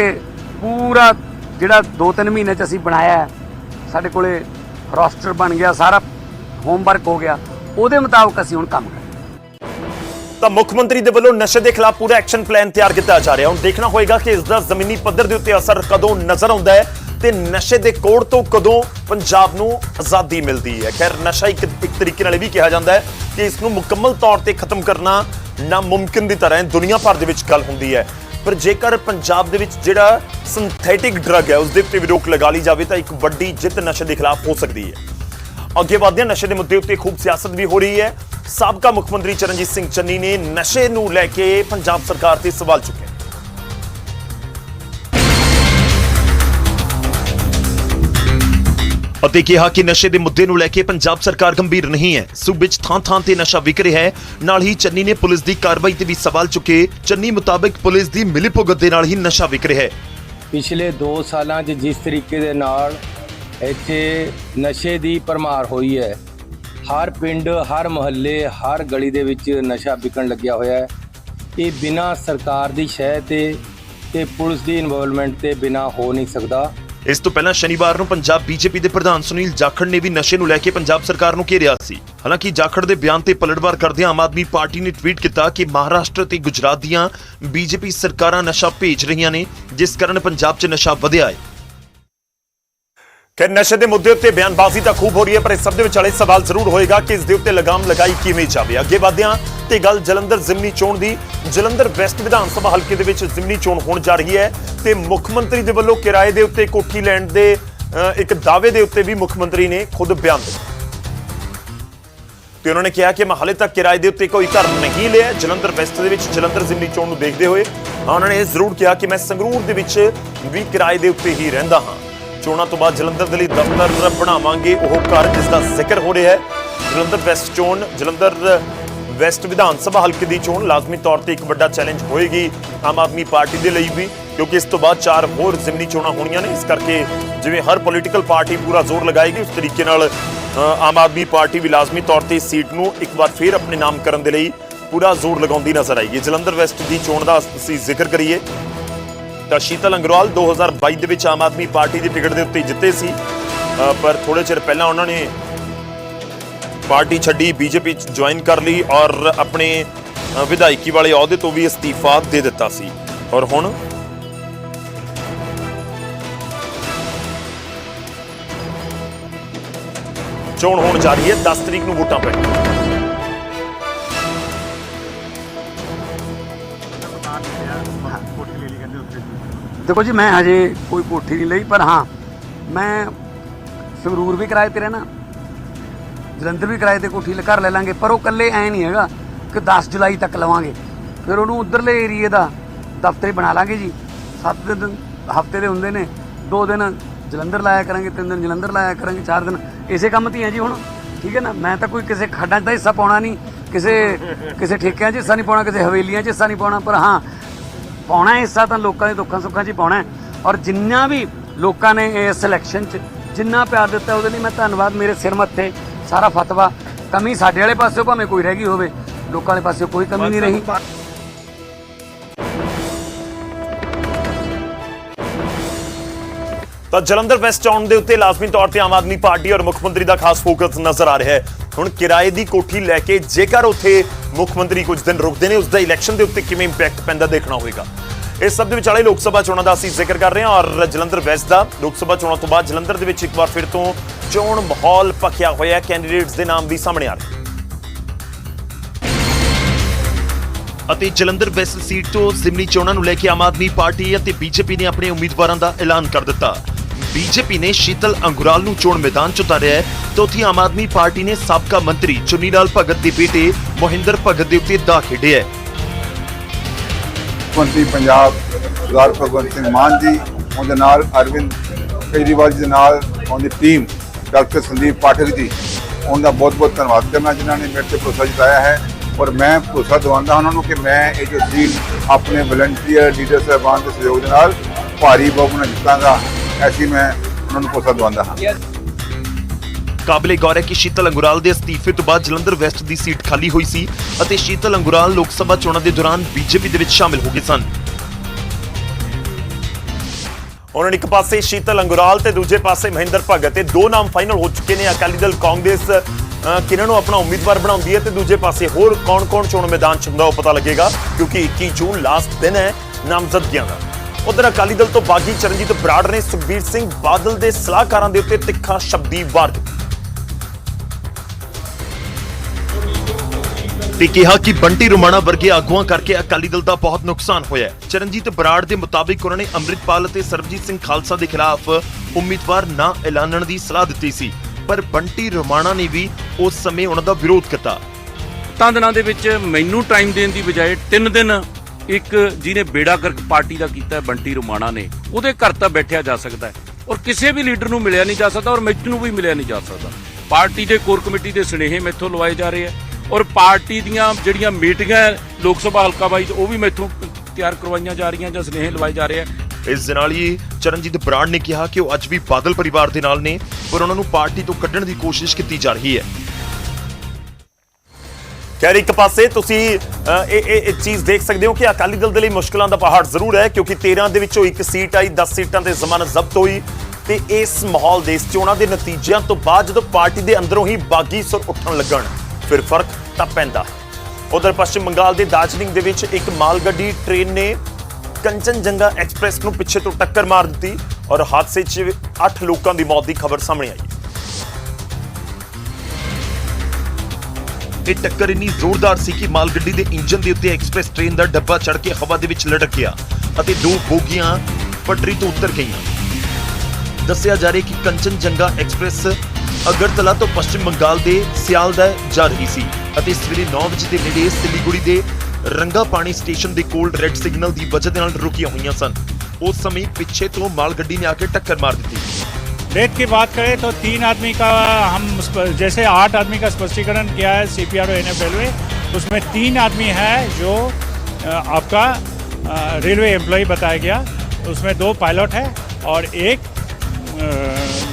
ਪੂਰਾ ਜਿਹੜਾ 2-3 ਮਹੀਨੇ 'ਚ ਅਸੀਂ ਬਣਾਇਆ ਸਾਡੇ ਕੋਲੇ ਰੋਸਟਰ ਬਣ ਗਿਆ ਸਾਰਾ। ਹੋਮਵਰਕ ਹੋ ਗਿਆ, ਉਹਦੇ ਮੁਤਾਬਕ ਅਸੀਂ ਹੁਣ ਕੰਮ ਕਰ ਤਾਂ ਮੁੱਖ ਮੰਤਰੀ ਦੇ ਵੱਲੋਂ ਨਸ਼ੇ ਦੇ ਖਿਲਾਫ ਪੂਰਾ ਐਕਸ਼ਨ ਪਲਾਨ ਤਿਆਰ ਕੀਤਾ ਜਾ ਰਿਹਾ ਹੁਣ ਦੇਖਣਾ ਹੋਏਗਾ ਕਿ ਇਸ ਦਾ ਜ਼ਮੀਨੀ ਪੱਧਰ ਦੇ ਉੱਤੇ ਅਸਰ ਕਦੋਂ ਨਜ਼ਰ ਆਉਂਦਾ ਹੈ ਤੇ ਨਸ਼ੇ ਦੇ ਕੋੜ ਤੋਂ ਕਦੋਂ ਪੰਜਾਬ ਨੂੰ ਆਜ਼ਾਦੀ ਮਿਲਦੀ ਹੈ। ਖੈਰ, ਨਸ਼ਾ ਇੱਕ ਇੱਕ ਤਰੀਕੇ ਨਾਲ ਇਹ ਵੀ ਕਿਹਾ ਜਾਂਦਾ ਹੈ ਕਿ ਇਸ ਨੂੰ ਮੁਕੰਮਲ ਤੌਰ ਤੇ ਖਤਮ ਕਰਨਾ ਨਾਮੁਮਕਿਨ ਦੀ ਤਰ੍ਹਾਂ ਹੈ। ਦੁਨੀਆ ਭਰ ਦੇ ਵਿੱਚ ਗੱਲ ਹੁੰਦੀ ਹੈ। ਪਰ ਜੇਕਰ ਪੰਜਾਬ ਦੇ ਵਿੱਚ ਜਿਹੜਾ ਸਿੰਥੈਟਿਕ ਡਰੱਗ ਹੈ ਉਸ ਦੇ ਉੱਤੇ ਵੀ ਰੋਕ ਲਗਾ ਲਈ ਜਾਵੇ ਤਾਂ ਇੱਕ ਵੱਡੀ ਜਿੱਤ ਨਸ਼ੇ ਦੇ ਖਿਲਾਫ ਹੋ ਸਕਦੀ ਹੈ। ਅੱਗੇ ਵਧਦੇ ਨਸ਼ੇ ਦੇ ਮੁੱਦੇ ਉੱਤੇ ਖੂਬ ਸਿਆਸਤ ਵੀ ਹੋ ਰਹੀ ਹੈ। ਸਾਬਕਾ ਮੁੱਖ ਮੰਤਰੀ ਚਰਨਜੀਤ ਸਿੰਘ ਚੰਨੀ ਨੇ ਨਸ਼ੇ ਨੂੰ ਲੈ ਕੇ ਪੰਜਾਬ ਸਰਕਾਰ ਤੇ ਸਵਾਲ ਚੁੱਕੇ। ਅਤੇ ਕਿਹਾ ਕਿ ਨਸ਼ੇ ਦੇ ਮੁੱਦੇ ਨੂੰ ਲੈ ਕੇ ਪੰਜਾਬ ਸਰਕਾਰ ਗੰਭੀਰ ਨਹੀਂ ਹੈ। ਸੂਬੇ 'ਚ ਥਾਂ-ਥਾਂ ਤੇ ਨਸ਼ਾ ਵਿਕ ਰਿਹਾ ਹੈ। ਨਾਲ ਹੀ ਚੰਨੀ ਨੇ ਪੁਲਿਸ ਦੀ ਕਾਰਵਾਈ ਤੇ ਵੀ ਸਵਾਲ ਚੁੱਕੇ। ਚੰਨੀ ਮੁਤਾਬਕ ਪੁਲਿਸ ਦੀ ਮਿਲੀਭੁਗਤ ਦੇ ਨਾਲ ਹੀ ਨਸ਼ਾ ਵਿਕ ਰਿਹਾ ਹੈ। ਪਿਛਲੇ 2 ਸਾਲਾਂ 'ਚ ਜਿਸ ਤਰੀਕੇ ਦੇ ਨਾਲ ਇੱਥੇ ਨਸ਼ੇ ਦੀ ਪਰਮਾਰ ਹੋਈ ਹੈ। ਹਰ ਪਿੰਡ, ਹਰ ਮੁਹੱਲੇ, ਹਰ ਗਲੀ ਦੇ ਵਿੱਚ ਨਸ਼ਾ ਵਿਕਣ ਲੱਗਿਆ ਹੋਇਆ ਹੈ। ਇਹ ਬਿਨਾਂ ਸਰਕਾਰ ਦੀ ਸ਼ਹਿ ਤੇ ਤੇ ਪੁਲਿਸ ਦੀ ਇਨਵੋਲਵਮੈਂਟ ਤੇ ਬਿਨਾਂ ਹੋ ਨਹੀਂ ਸਕਦਾ। ਇਸ ਤੋਂ ਪਹਿਲਾਂ ਸ਼ਨੀਵਾਰ ਨੂੰ ਪੰਜਾਬ ਬੀਜੇਪੀ ਦੇ ਪ੍ਰਧਾਨ ਸੁਨੀਲ ਜਾਖੜ ਨੇ ਵੀ ਨਸ਼ੇ ਨੂੰ ਲੈ ਕੇ ਪੰਜਾਬ ਸਰਕਾਰ ਨੂੰ ਘੇਰਿਆ ਸੀ। ਹਾਲਾਂਕਿ ਜਾਖੜ ਦੇ ਬਿਆਨ ਤੇ ਪਲਟਵਾਰ ਕਰਦਿਆਂ ਆਮ ਆਦਮੀ ਪਾਰਟੀ ਨੇ ਟਵੀਟ ਕੀਤਾ ਕਿ ਮਹਾਰਾਸ਼ਟਰ ਤੇ ਗੁਜਰਾਤ ਦੀਆਂ ਬੀਜੇਪੀ ਸਰਕਾਰਾਂ ਨਸ਼ਾ ਭੇਜ ਰਹੀਆਂ ਨੇ, ਜਿਸ ਕਾਰਨ ਪੰਜਾਬ 'ਚ ਨਸ਼ਾ ਵਧਿਆ ਹੈ। ਕਿ ਨਸ਼ੇ ਦੇ ਮੁੱਦੇ ਉੱਤੇ ਬਿਆਨਬਾਜ਼ੀ ਤਾਂ ਖੂਬ ਹੋ ਰਹੀ ਹੈ ਪਰ ਇਸ ਸਭ ਦੇ ਵਿਚਾਲੇ ਸਵਾਲ ਜ਼ਰੂਰ ਹੋਏਗਾ ਕਿ ਇਸ ਦੇ ਉੱਤੇ ਲਗਾਮ ਲਗਾਈ ਕਿਵੇਂ ਜਾਵੇ। ਅੱਗੇ ਵਧਦਿਆਂ ਤੇ ਗੱਲ ਜਲੰਧਰ ਜ਼ਿਮਨੀ ਚੋਣ ਦੀ। ਜਲੰਧਰ ਵੈਸਟ ਵਿਧਾਨ ਸਭਾ ਹਲਕੇ ਦੇ ਵਿੱਚ ਜ਼ਿਮਨੀ ਚੋਣ ਹੋਣ ਜਾ ਰਹੀ ਹੈ ਤੇ ਮੁੱਖ ਮੰਤਰੀ ਦੇ ਵੱਲੋਂ ਕਿਰਾਏ ਦੇ ਉੱਤੇ ਕੋਠੀ ਲੈਣ ਦੇ ਅ, ਇੱਕ ਦਾਅਵੇ ਦੇ ਉੱਤੇ ਵੀ ਮੁੱਖ ਮੰਤਰੀ ਨੇ ਖੁਦ ਬਿਆਨ ਦਿੱਤਾ। ਤੇ ਉਹਨਾਂ ਨੇ ਕਿਹਾ ਕਿ ਮੈਂ ਹਾਲੇ ਤੱਕ ਕਿਰਾਏ ਦੇ ਉੱਤੇ ਕੋਈ ਘਰ ਨਹੀਂ ਲਿਆ। ਜਲੰਧਰ ਵੈਸਟ ਦੇ ਵਿੱਚ ਜਲੰਧਰ ਜ਼ਿਮਨੀ ਚੋਣ ਨੂੰ ਦੇਖਦੇ ਹੋਏ ਉਹਨਾਂ ਨੇ ਇਹ ਜ਼ਰੂਰ ਕਿਹਾ ਕਿ ਮੈਂ ਸੰਗਰੂਰ ਦੇ ਵਿੱਚ ਵੀ ਕਿਰਾਏ ਦੇ ਉੱਤੇ ਹੀ ਰਹਿੰਦਾ ਹਾਂ। ਚੋਣਾਂ ਤੋਂ ਬਾਅਦ ਜਲੰਧਰ ਦੇ ਲਈ ਦਫ਼ਤਰ ਬਣਾਵਾਂਗੇ। ਉਹ ਘਰ ਜਿਸ ਦਾ ਜ਼ਿਕਰ ਹੋ ਰਿਹਾ ਹੈ। ਜਲੰਧਰ ਵੈਸਟ ਚੋਣ, ਜਲੰਧਰ ਵੈਸਟ ਵਿਧਾਨ ਸਭਾ ਹਲਕੇ ਦੀ ਚੋਣ ਲਾਜ਼ਮੀ ਤੌਰ ਤੇ ਇੱਕ ਵੱਡਾ ਚੈਲੰਜ ਹੋਏਗੀ ਆਮ ਆਦਮੀ ਪਾਰਟੀ ਦੇ ਲਈ ਵੀ, ਕਿਉਂਕਿ ਇਸ ਤੋਂ ਬਾਅਦ ਚਾਰ ਹੋਰ ਜ਼ਿਮਨੀ ਚੋਣਾਂ ਹੋਣੀਆਂ ਨੇ। ਇਸ ਕਰਕੇ ਜਿਵੇਂ ਹਰ ਪੋਲੀਟੀਕਲ ਪਾਰਟੀ ਪੂਰਾ ਜ਼ੋਰ ਲਗਾਏਗੀ, ਉਸ ਤਰੀਕੇ ਨਾਲ ਆਮ ਆਦਮੀ ਪਾਰਟੀ ਵੀ ਲਾਜ਼ਮੀ ਤੌਰ ਤੇ ਇਸ ਸੀਟ ਨੂੰ ਇੱਕ ਵਾਰ ਫੇਰ ਆਪਣੇ ਨਾਮ ਕਰਨ ਦੇ ਲਈ ਪੂਰਾ ਜ਼ੋਰ ਲਗਾਉਂਦੀ ਨਜ਼ਰ ਆਏਗੀ। ਜਲੰਧਰ ਵੈਸਟ ਦੀ ਚੋਣ ਦਾ ਅਸੀਂ ਜ਼ਿਕਰ ਕਰੀਏ। ਤਾਂ ਸ਼ੀਤਲ ਅੰਗਰਵਾਲ 2022 ਦੇ ਵਿੱਚ ਆਮ ਆਦਮੀ ਪਾਰਟੀ ਦੀ ਟਿਕਟ ਦੇ ਉੱਤੇ ਜਿੱਤੇ ਸੀ। ਪਰ ਥੋੜੇ ਚਿਰ ਪਹਿਲਾਂ ਉਹਨਾਂ ਨੇ ਪਾਰਟੀ ਛੱਡੀ, ਬੀਜੇਪੀ ਚ ਜੁਆਇਨ ਕਰ ਲਈ ਔਰ ਆਪਣੇ ਵਿਧਾਇਕੀ ਵਾਲੇ ਅਹੁਦੇ ਤੋਂ ਵੀ ਅਸਤੀਫਾ ਦੇ ਦਿੱਤਾ ਸੀ। ਔਰ ਹੁਣ ਚੋਣ ਹੋਣ ਜਾ ਰਹੀ ਹੈ 10 ਤਰੀਕ ਨੂੰ ਵੋਟਾਂ ਪੈਣਗੀਆਂ। ਦੇਖੋ ਜੀ, ਮੈਂ ਹਜੇ ਕੋਈ ਕੋਠੀ ਨਹੀਂ ਲਈ, ਪਰ ਹਾਂ, ਮੈਂ ਸੰਗਰੂਰ ਵੀ ਕਿਰਾਏ ਤੇ ਰਹਿਣਾ, ਜਲੰਧਰ ਵੀ ਕਿਰਾਏ ਤੇ ਕੋਠੀ ਘਰ ਲੈ ਲਾਂਗੇ, ਪਰ ਉਹ ਇਕੱਲੇ ਐ ਨਹੀਂ ਹੈਗਾ ਕਿ 10 ਜੁਲਾਈ ਤੱਕ ਲਵਾਂਗੇ। ਫਿਰ ਉਹਨੂੰ ਉਧਰਲੇ ਏਰੀਏ ਦਾ ਦਫ਼ਤਰ ਬਣਾ ਲਾਂਗੇ ਜੀ। 7 ਦਿਨ, ਹਫ਼ਤੇ ਦੇ ਹੁੰਦੇ ਨੇ 2 ਦਿਨ ਜਲੰਧਰ ਲਾਇਆ ਕਰਾਂਗੇ 3 ਦਿਨ ਜਲੰਧਰ ਲਾਇਆ ਕਰਾਂਗੇ 4 ਦਿਨ, ਇਸੇ ਕੰਮ ਤੇ ਹੀ ਹੈ ਜੀ ਹੁਣ। ਠੀਕ ਹੈ ਨਾ? ਮੈਂ ਤਾਂ ਕੋਈ ਕਿਸੇ ਖੱਡਾਂ 'ਚ ਦਾ ਹਿੱਸਾ ਪਾਉਣਾ ਨਹੀਂ, ਕਿਸੇ ਕਿਸੇ ਠੇਕਿਆਂ 'ਚ ਹਿੱਸਾ ਨਹੀਂ ਪਾਉਣਾ, ਕਿਸੇ ਹਵੇਲੀਆਂ 'ਚ ਹਿੱਸਾ ਨਹੀਂ ਪਾਉਣਾ, ਪਰ ਹਾਂ ਪਾਉਣਾ ਹੈ ਹਿੱਸਾ ਤਾਂ ਲੋਕਾਂ ਦੇ ਦੁੱਖਾਂ ਸੁੱਖਾਂ 'ਚ ਹੀ ਪਾਉਣਾ ਔਰ ਜਿੰਨਾ ਵੀ ਲੋਕਾਂ ਨੇ ਇਸ ਇਲੈਕਸ਼ਨ 'ਚ ਜਿੰਨਾ ਪਿਆਰ ਦਿੱਤਾ ਉਹਦੇ ਲਈ ਮੈਂ ਧੰਨਵਾਦ। ਮੇਰੇ ਸਿਰ ਮੱਥੇ ਸਾਰਾ ਫਤਵਾ। ਕਮੀ ਸਾਡੇ ਵਾਲੇ ਪਾਸਿਓਂ ਭਾਵੇਂ ਕੋਈ ਰਹਿ ਗਈ ਹੋਵੇ ਲੋਕਾਂ ਵਾਲੇ ਪਾਸਿਓਂ ਕੋਈ ਕਮੀ ਨਹੀਂ ਰਹੀ। ਤਾਂ ਜਲੰਧਰ ਵੈਸਟ ਚੋਣ ਦੇ ਉੱਤੇ ਲਾਜ਼ਮੀ ਤੌਰ ਤੇ ਆਮ ਆਦਮੀ ਪਾਰਟੀ ਔਰ ਮੁੱਖ ਮੰਤਰੀ ਦਾ ਖਾਸ ਫੋਕਸ ਨਜ਼ਰ ਆ ਰਿਹਾ ਹੈ। ਹੁਣ ਕਿਰਾਏ ਦੀ ਕੋਠੀ ਲੈ ਕੇ ਜੇਕਰ ਉੱਥੇ ਮੁੱਖ ਮੰਤਰੀ ਕੁਝ ਦਿਨ ਰੁਕਦੇ ਨੇ, ਉਸ ਦਾ ਇਲੈਕਸ਼ਨ ਦੇ ਉੱਤੇ ਕਿਵੇਂ ਇੰਪੈਕਟ ਪੈਂਦਾ ਦੇਖਣਾ ਹੋਵੇਗਾ। ਇਸ ਸਭ ਦੇ ਵਿਚਾਲੇ ਲੋਕ ਸਭਾ ਚੋਣਾਂ ਦਾ ਅਸੀਂ ਜ਼ਿਕਰ ਕਰ ਰਹੇ ਹਾਂ ਔਰ ਜਲੰਧਰ ਵੈਸਟ ਦਾ ਲੋਕ ਸਭਾ ਚੋਣਾਂ ਤੋਂ ਬਾਅਦ ਜਲੰਧਰ ਦੇ ਵਿੱਚ ਇੱਕ ਵਾਰ ਫਿਰ ਤੋਂ ਚੋਣ ਮਾਹੌਲ ਪੱਕਿਆ ਹੋਇਆ ਹੈ। ਕੈਂਡੀਡੇਟਸ ਦੇ ਨਾਮ ਵੀ ਸਾਹਮਣੇ ਆ ਰਹੇ ਅਤੇ ਜਲੰਧਰ ਵੈਸਟ ਸੀਟ ਤੋਂ ਜ਼ਿਮਨੀ ਚੋਣਾਂ ਨੂੰ ਲੈ ਕੇ ਆਮ ਆਦਮੀ ਪਾਰਟੀ ਅਤੇ ਬੀਜੇਪੀ ਨੇ ਆਪਣੇ ਉਮੀਦਵਾਰਾਂ ਦਾ ਐਲਾਨ ਕਰ ਦਿੱਤਾ। ਬੀਜੇਪੀ ਨੇ ਸ਼ੀਤਲ ਅੰਗੁਰਾਲ ਨੂੰ ਚੋਣ ਮੈਦਾਨ 'ਚ ਉਤਾਰਿਆ ਹੈ ਤੇ ਉੱਥੇ ਆਮ ਆਦਮੀ ਪਾਰਟੀ ਨੇ ਸਾਬਕਾ ਮੰਤਰੀ ਚੁੰਨੀਲਾਲ ਭਗਤ ਦੀ ਬੇਟੇ ਮੋਹਿੰਦਰ ਭਗਤ ਦੇ ਉੱਤੇ ਦਾ ਖੇਡਿਆ ਹੈ ਮੰਤਰੀ ਪੰਜਾਬ ਸਰਦਾਰ ਭਗਵੰਤ ਸਿੰਘ ਮਾਨ ਜੀ ਉਹਦੇ ਨਾਲ ਅਰਵਿੰਦ ਕੇਜਰੀਵਾਲ ਜੀ ਦੇ ਨਾਲ ਉਹਦੀ ਟੀਮ ਡਾਕਟਰ ਸੰਦੀਪ ਪਾਠਕ ਜੀ ਉਹਨਾਂ ਦਾ ਬਹੁਤ ਬਹੁਤ ਧੰਨਵਾਦ ਕਰਨਾ ਜਿਨ੍ਹਾਂ ਨੇ ਮੇਰੇ ਤੇ ਭਰੋਸਾ ਜਤਾਇਆ ਹੈ ਔਰ ਮੈਂ ਭਰੋਸਾ ਦਵਾਉਂਦਾ ਉਹਨਾਂ ਨੂੰ ਕਿ ਮੈਂ ਇਹ ਜੋ ਸੀਟ ਆਪਣੇ ਵਲੰਟੀਅਰ ਲੀਡਰ ਸਾਹਿਬਾਨ ਦੇ ਸਹਿਯੋਗ ਦੇ ਨਾਲ ਭਾਰੀ ਬਹੁਮਤ ਜਿੱਤਾਂਗਾ ਐਸੀ ਮੈਂ ਉਹਨਾਂ ਨੂੰ ਭਰੋਸਾ ਦਵਾਉਂਦਾ ਹਾਂ। ਕਾਬਲੇ ਗੌਰ ਹੈ ਕਿ ਸ਼ੀਤਲ ਅੰਗੁਰਾਲ ਦੇ ਅਸਤੀਫੇ ਤੋਂ ਬਾਅਦ ਜਲੰਧਰ ਵੈਸਟ ਦੀ ਸੀਟ ਖਾਲੀ ਹੋਈ ਸੀ ਅਤੇ ਸ਼ੀਤਲ ਅੰਗੁਰਾਲ ਲੋਕ ਸਭਾ ਚੋਣਾਂ ਦੇ ਦੌਰਾਨ ਬੀਜੇਪੀ ਦੇ ਵਿੱਚ ਸ਼ਾਮਿਲ ਹੋ ਗਏ ਸਨ। ਉਹਨਾਂ ਨੇ ਇੱਕ ਪਾਸੇ ਸ਼ੀਤਲ ਅੰਗੁਰਾਲ ਤੇ ਦੂਜੇ ਪਾਸੇ ਮਹਿੰਦਰ ਭਗਤ ਤੇ ਦੋ ਨਾਮ ਫਾਈਨਲ ਹੋ ਚੁੱਕੇ ਨੇ। ਅਕਾਲੀ ਦਲ ਕਾਂਗਰਸ ਕਿਹਨਾਂ ਨੂੰ ਆਪਣਾ ਉਮੀਦਵਾਰ ਬਣਾਉਂਦੀ ਹੈ ਤੇ ਦੂਜੇ ਪਾਸੇ ਹੋਰ ਕੌਣ-ਕੌਣ ਚੋਣ ਮੈਦਾਨ ਚ ਹੁੰਦਾ ਉਹ ਪਤਾ ਲੱਗੇਗਾ ਕਿਉਂਕਿ 21 ਜੂਨ ਲਾਸਟ ਦਿਨ ਹੈ ਨਾਮਜ਼ਦਗੀਆਂ ਦਾ। ਉਧਰ ਅਕਾਲੀ ਦਲ ਤੋਂ ਬਾਗੀ ਚਰਨਜੀਤ ਬਰਾੜ ਨੇ ਸੁਖਬੀਰ ਸਿੰਘ ਬਾਦਲ ਦੇ ਸਲਾਹਕਾਰਾਂ ਦੇ ਉੱਤੇ ਤਿੱਖਾ ਸ਼ਬਦੀ ਵਾਰ ਕੀਤਾ ਤੇ ਕਿਹਾ ਕਿ ਬੰਟੀ ਰੁਮਾਣਾ ਵਰਗੇ ਆਗੂਆਂ ਕਰਕੇ ਅਕਾਲੀ ਦਲ ਦਾ ਬਹੁਤ ਨੁਕਸਾਨ ਹੋਇਆ ਹੈ। ਚਰਨਜੀਤ ਬਰਾੜ ਦੇ ਮੁਤਾਬਿਕ ਉਹਨਾਂ ਨੇ ਅੰਮ੍ਰਿਤਪਾਲ ਅਤੇ ਸਰਬਜੀਤ ਸਿੰਘ ਖਾਲਸਾ ਦੇ ਖਿਲਾਫ ਉਮੀਦਵਾਰ ਨਾ ਐਲਾਨਣ ਦੀ ਸਲਾਹ ਦਿੱਤੀ ਸੀ ਪਰ ਬੰਟੀ ਰੁਮਾਣਾ ਨੇ ਵੀ ਉਸ ਸਮੇਂ ਉਹਨਾਂ ਦਾ ਵਿਰੋਧ ਕੀਤਾ। ਸੱਤਾਂ ਦਿਨਾਂ ਦੇ ਵਿੱਚ ਮੈਨੂੰ ਟਾਈਮ ਦੇਣ ਦੀ ਬਜਾਏ 3 ਦਿਨ ਇੱਕ ਜਿਹਨੇ ਬੇੜਾ ਗਰਕ ਪਾਰਟੀ ਦਾ ਕੀਤਾ ਬੰਟੀ ਰੁਮਾਣਾ ਨੇ, ਉਹਦੇ ਘਰ ਤਾਂ ਬੈਠਿਆ ਜਾ ਸਕਦਾ ਹੈ। ਔਰ ਕਿਸੇ ਵੀ ਲੀਡਰ ਨੂੰ ਮਿਲਿਆ ਨਹੀਂ ਜਾ ਸਕਦਾ ਔਰ ਮੈਨੂੰ ਵੀ ਮਿਲਿਆ ਨਹੀਂ ਜਾ ਸਕਦਾ। ਪਾਰਟੀ ਦੇ ਕੋਰ ਕਮੇਟੀ ਦੇ ਸੁਨੇਹੇ ਮੈਥੋਂ ਲਵਾਏ ਜਾ ਰਹੇ ਆ ਔਰ ਪਾਰਟੀ ਦੀਆਂ ਜਿਹੜੀਆਂ ਮੀਟਿੰਗਾਂ ਲੋਕ ਸਭਾ ਹਲਕਾ ਵਾਈਜ਼, ਉਹ ਵੀ ਮੈਥੋਂ ਤਿਆਰ ਕਰਵਾਈਆਂ ਜਾ ਰਹੀਆਂ ਜਾਂ ਸੁਨੇਹੇ ਲਵਾਏ ਜਾ ਰਹੇ ਆ। ਇਸ ਦੇ ਨਾਲ ਹੀ ਚਰਨਜੀਤ ਬਰਾੜ ਨੇ ਕਿਹਾ ਕਿ ਉਹ ਅੱਜ ਵੀ ਬਾਦਲ ਪਰਿਵਾਰ ਦੇ ਨਾਲ ਨੇ, ਪਰ ਉਹਨਾਂ ਨੂੰ ਪਾਰਟੀ ਤੋਂ ਕੱਢਣ ਦੀ ਕੋਸ਼ਿਸ਼ ਕੀਤੀ ਜਾ ਰਹੀ ਹੈ। ਖੈਰ, ਇੱਕ ਪਾਸੇ ਤੁਸੀਂ ਇਹ ਇਹ ਚੀਜ਼ ਦੇਖ ਸਕਦੇ ਹੋ ਕਿ ਅਕਾਲੀ ਦਲ ਦੇ ਲਈ ਮੁਸ਼ਕਲਾਂ ਦਾ ਪਹਾੜ ਜ਼ਰੂਰ ਹੈ, ਕਿਉਂਕਿ 13 ਦੇ ਵਿੱਚੋਂ ਇੱਕ ਸੀਟ ਆਈ 10 ਸੀਟਾਂ ਤੇ ਜ਼ਮਾਨਤ ਜ਼ਬਤ ਹੋਈ ਤੇ ਇਸ ਮਾਹੌਲ ਦੇ ਇਸ ਚੋਣਾਂ ਦੇ ਨਤੀਜਿਆਂ ਤੋਂ ਬਾਅਦ ਜਦੋਂ ਪਾਰਟੀ ਦੇ ਅੰਦਰੋਂ ਹੀ ਬਾਗੀ ਸੁਰ ਉੱਠਣ ਲੱਗਣ, ਫਿਰ ਫ਼ਰਕ ਤਾਂ ਪੈਂਦਾ। ਉਧਰ ਪੱਛਮ ਬੰਗਾਲ ਦੇ ਦਾਰਜਲਿੰਗ ਦੇ ਵਿੱਚ ਇੱਕ ਮਾਲ ਗੱਡੀ ਟ੍ਰੇਨ ਨੇ ਕੰਚਨਜੰਗਾ ਐਕਸਪ੍ਰੈਸ ਨੂੰ ਪਿੱਛੇ ਤੋਂ ਟੱਕਰ ਮਾਰ ਦਿੱਤੀ ਔਰ ਹਾਦਸੇ 'ਚ 8 ਲੋਕਾਂ ਦੀ ਮੌਤ ਦੀ ਖਬਰ ਸਾਹਮਣੇ ਆਈ। ਇਹ ਟੱਕਰ ਇੰਨੀ ਜ਼ੋਰਦਾਰ ਸੀ ਕਿ ਮਾਲ ਗੱਡੀ ਦੇ ਇੰਜਨ ਦੇ ਉੱਤੇ ਐਕਸਪ੍ਰੈਸ ਟ੍ਰੇਨ ਦਾ ਡੱਬਾ ਚੜ ਕੇ ਹਵਾ ਦੇ ਵਿੱਚ ਲਟਕ ਗਿਆ ਅਤੇ ਦੋ ਬੋਗੀਆਂ ਪਟਰੀ ਤੋਂ ਉਤਰ ਗਈਆਂ। ਦੱਸਿਆ ਜਾ ਰਿਹਾ ਕਿ ਕੰਚਨਜੰਗਾ ਐਕਸਪ੍ਰੈਸ ਅਗਰਤਲਾ ਤੋਂ ਪੱਛਮੀ ਬੰਗਾਲ ਦੇ ਸਿਆਲਦਹ ਜਾ ਰਹੀ ਸੀ ਅਤੇ ਸਵੇਰੇ 9 ਵਜੇ ਦੇ ਨੇੜੇ ਸਿਲੀਗੁੜੀ ਦੇ ਰੰਗਾ ਪਾਣੀ ਸਟੇਸ਼ਨ ਦੇ ਕੋਲ ਰੈੱਡ ਸਿਗਨਲ ਦੀ ਵਜ੍ਹਾ ਦੇ ਨਾਲ ਰੁਕੀਆਂ ਹੋਈਆਂ ਸਨ। ਉਸ ਸਮੇਂ ਪਿੱਛੇ ਤੋਂ ਮਾਲ ਗੱਡੀ ਨੇ ਆ ਕੇ ਟੱਕਰ ਮਾਰ ਦਿੱਤੀ। रेट की बात करें तो तीन आदमी का हम स्प- जैसे आठ आदमी का स्पष्टीकरण किया है C P R N F railway उसमें तीन आदमी है जो अ, आपका अ, रेलवे एम्प्लॉय बताया गया उसमें दो पायलट है और एक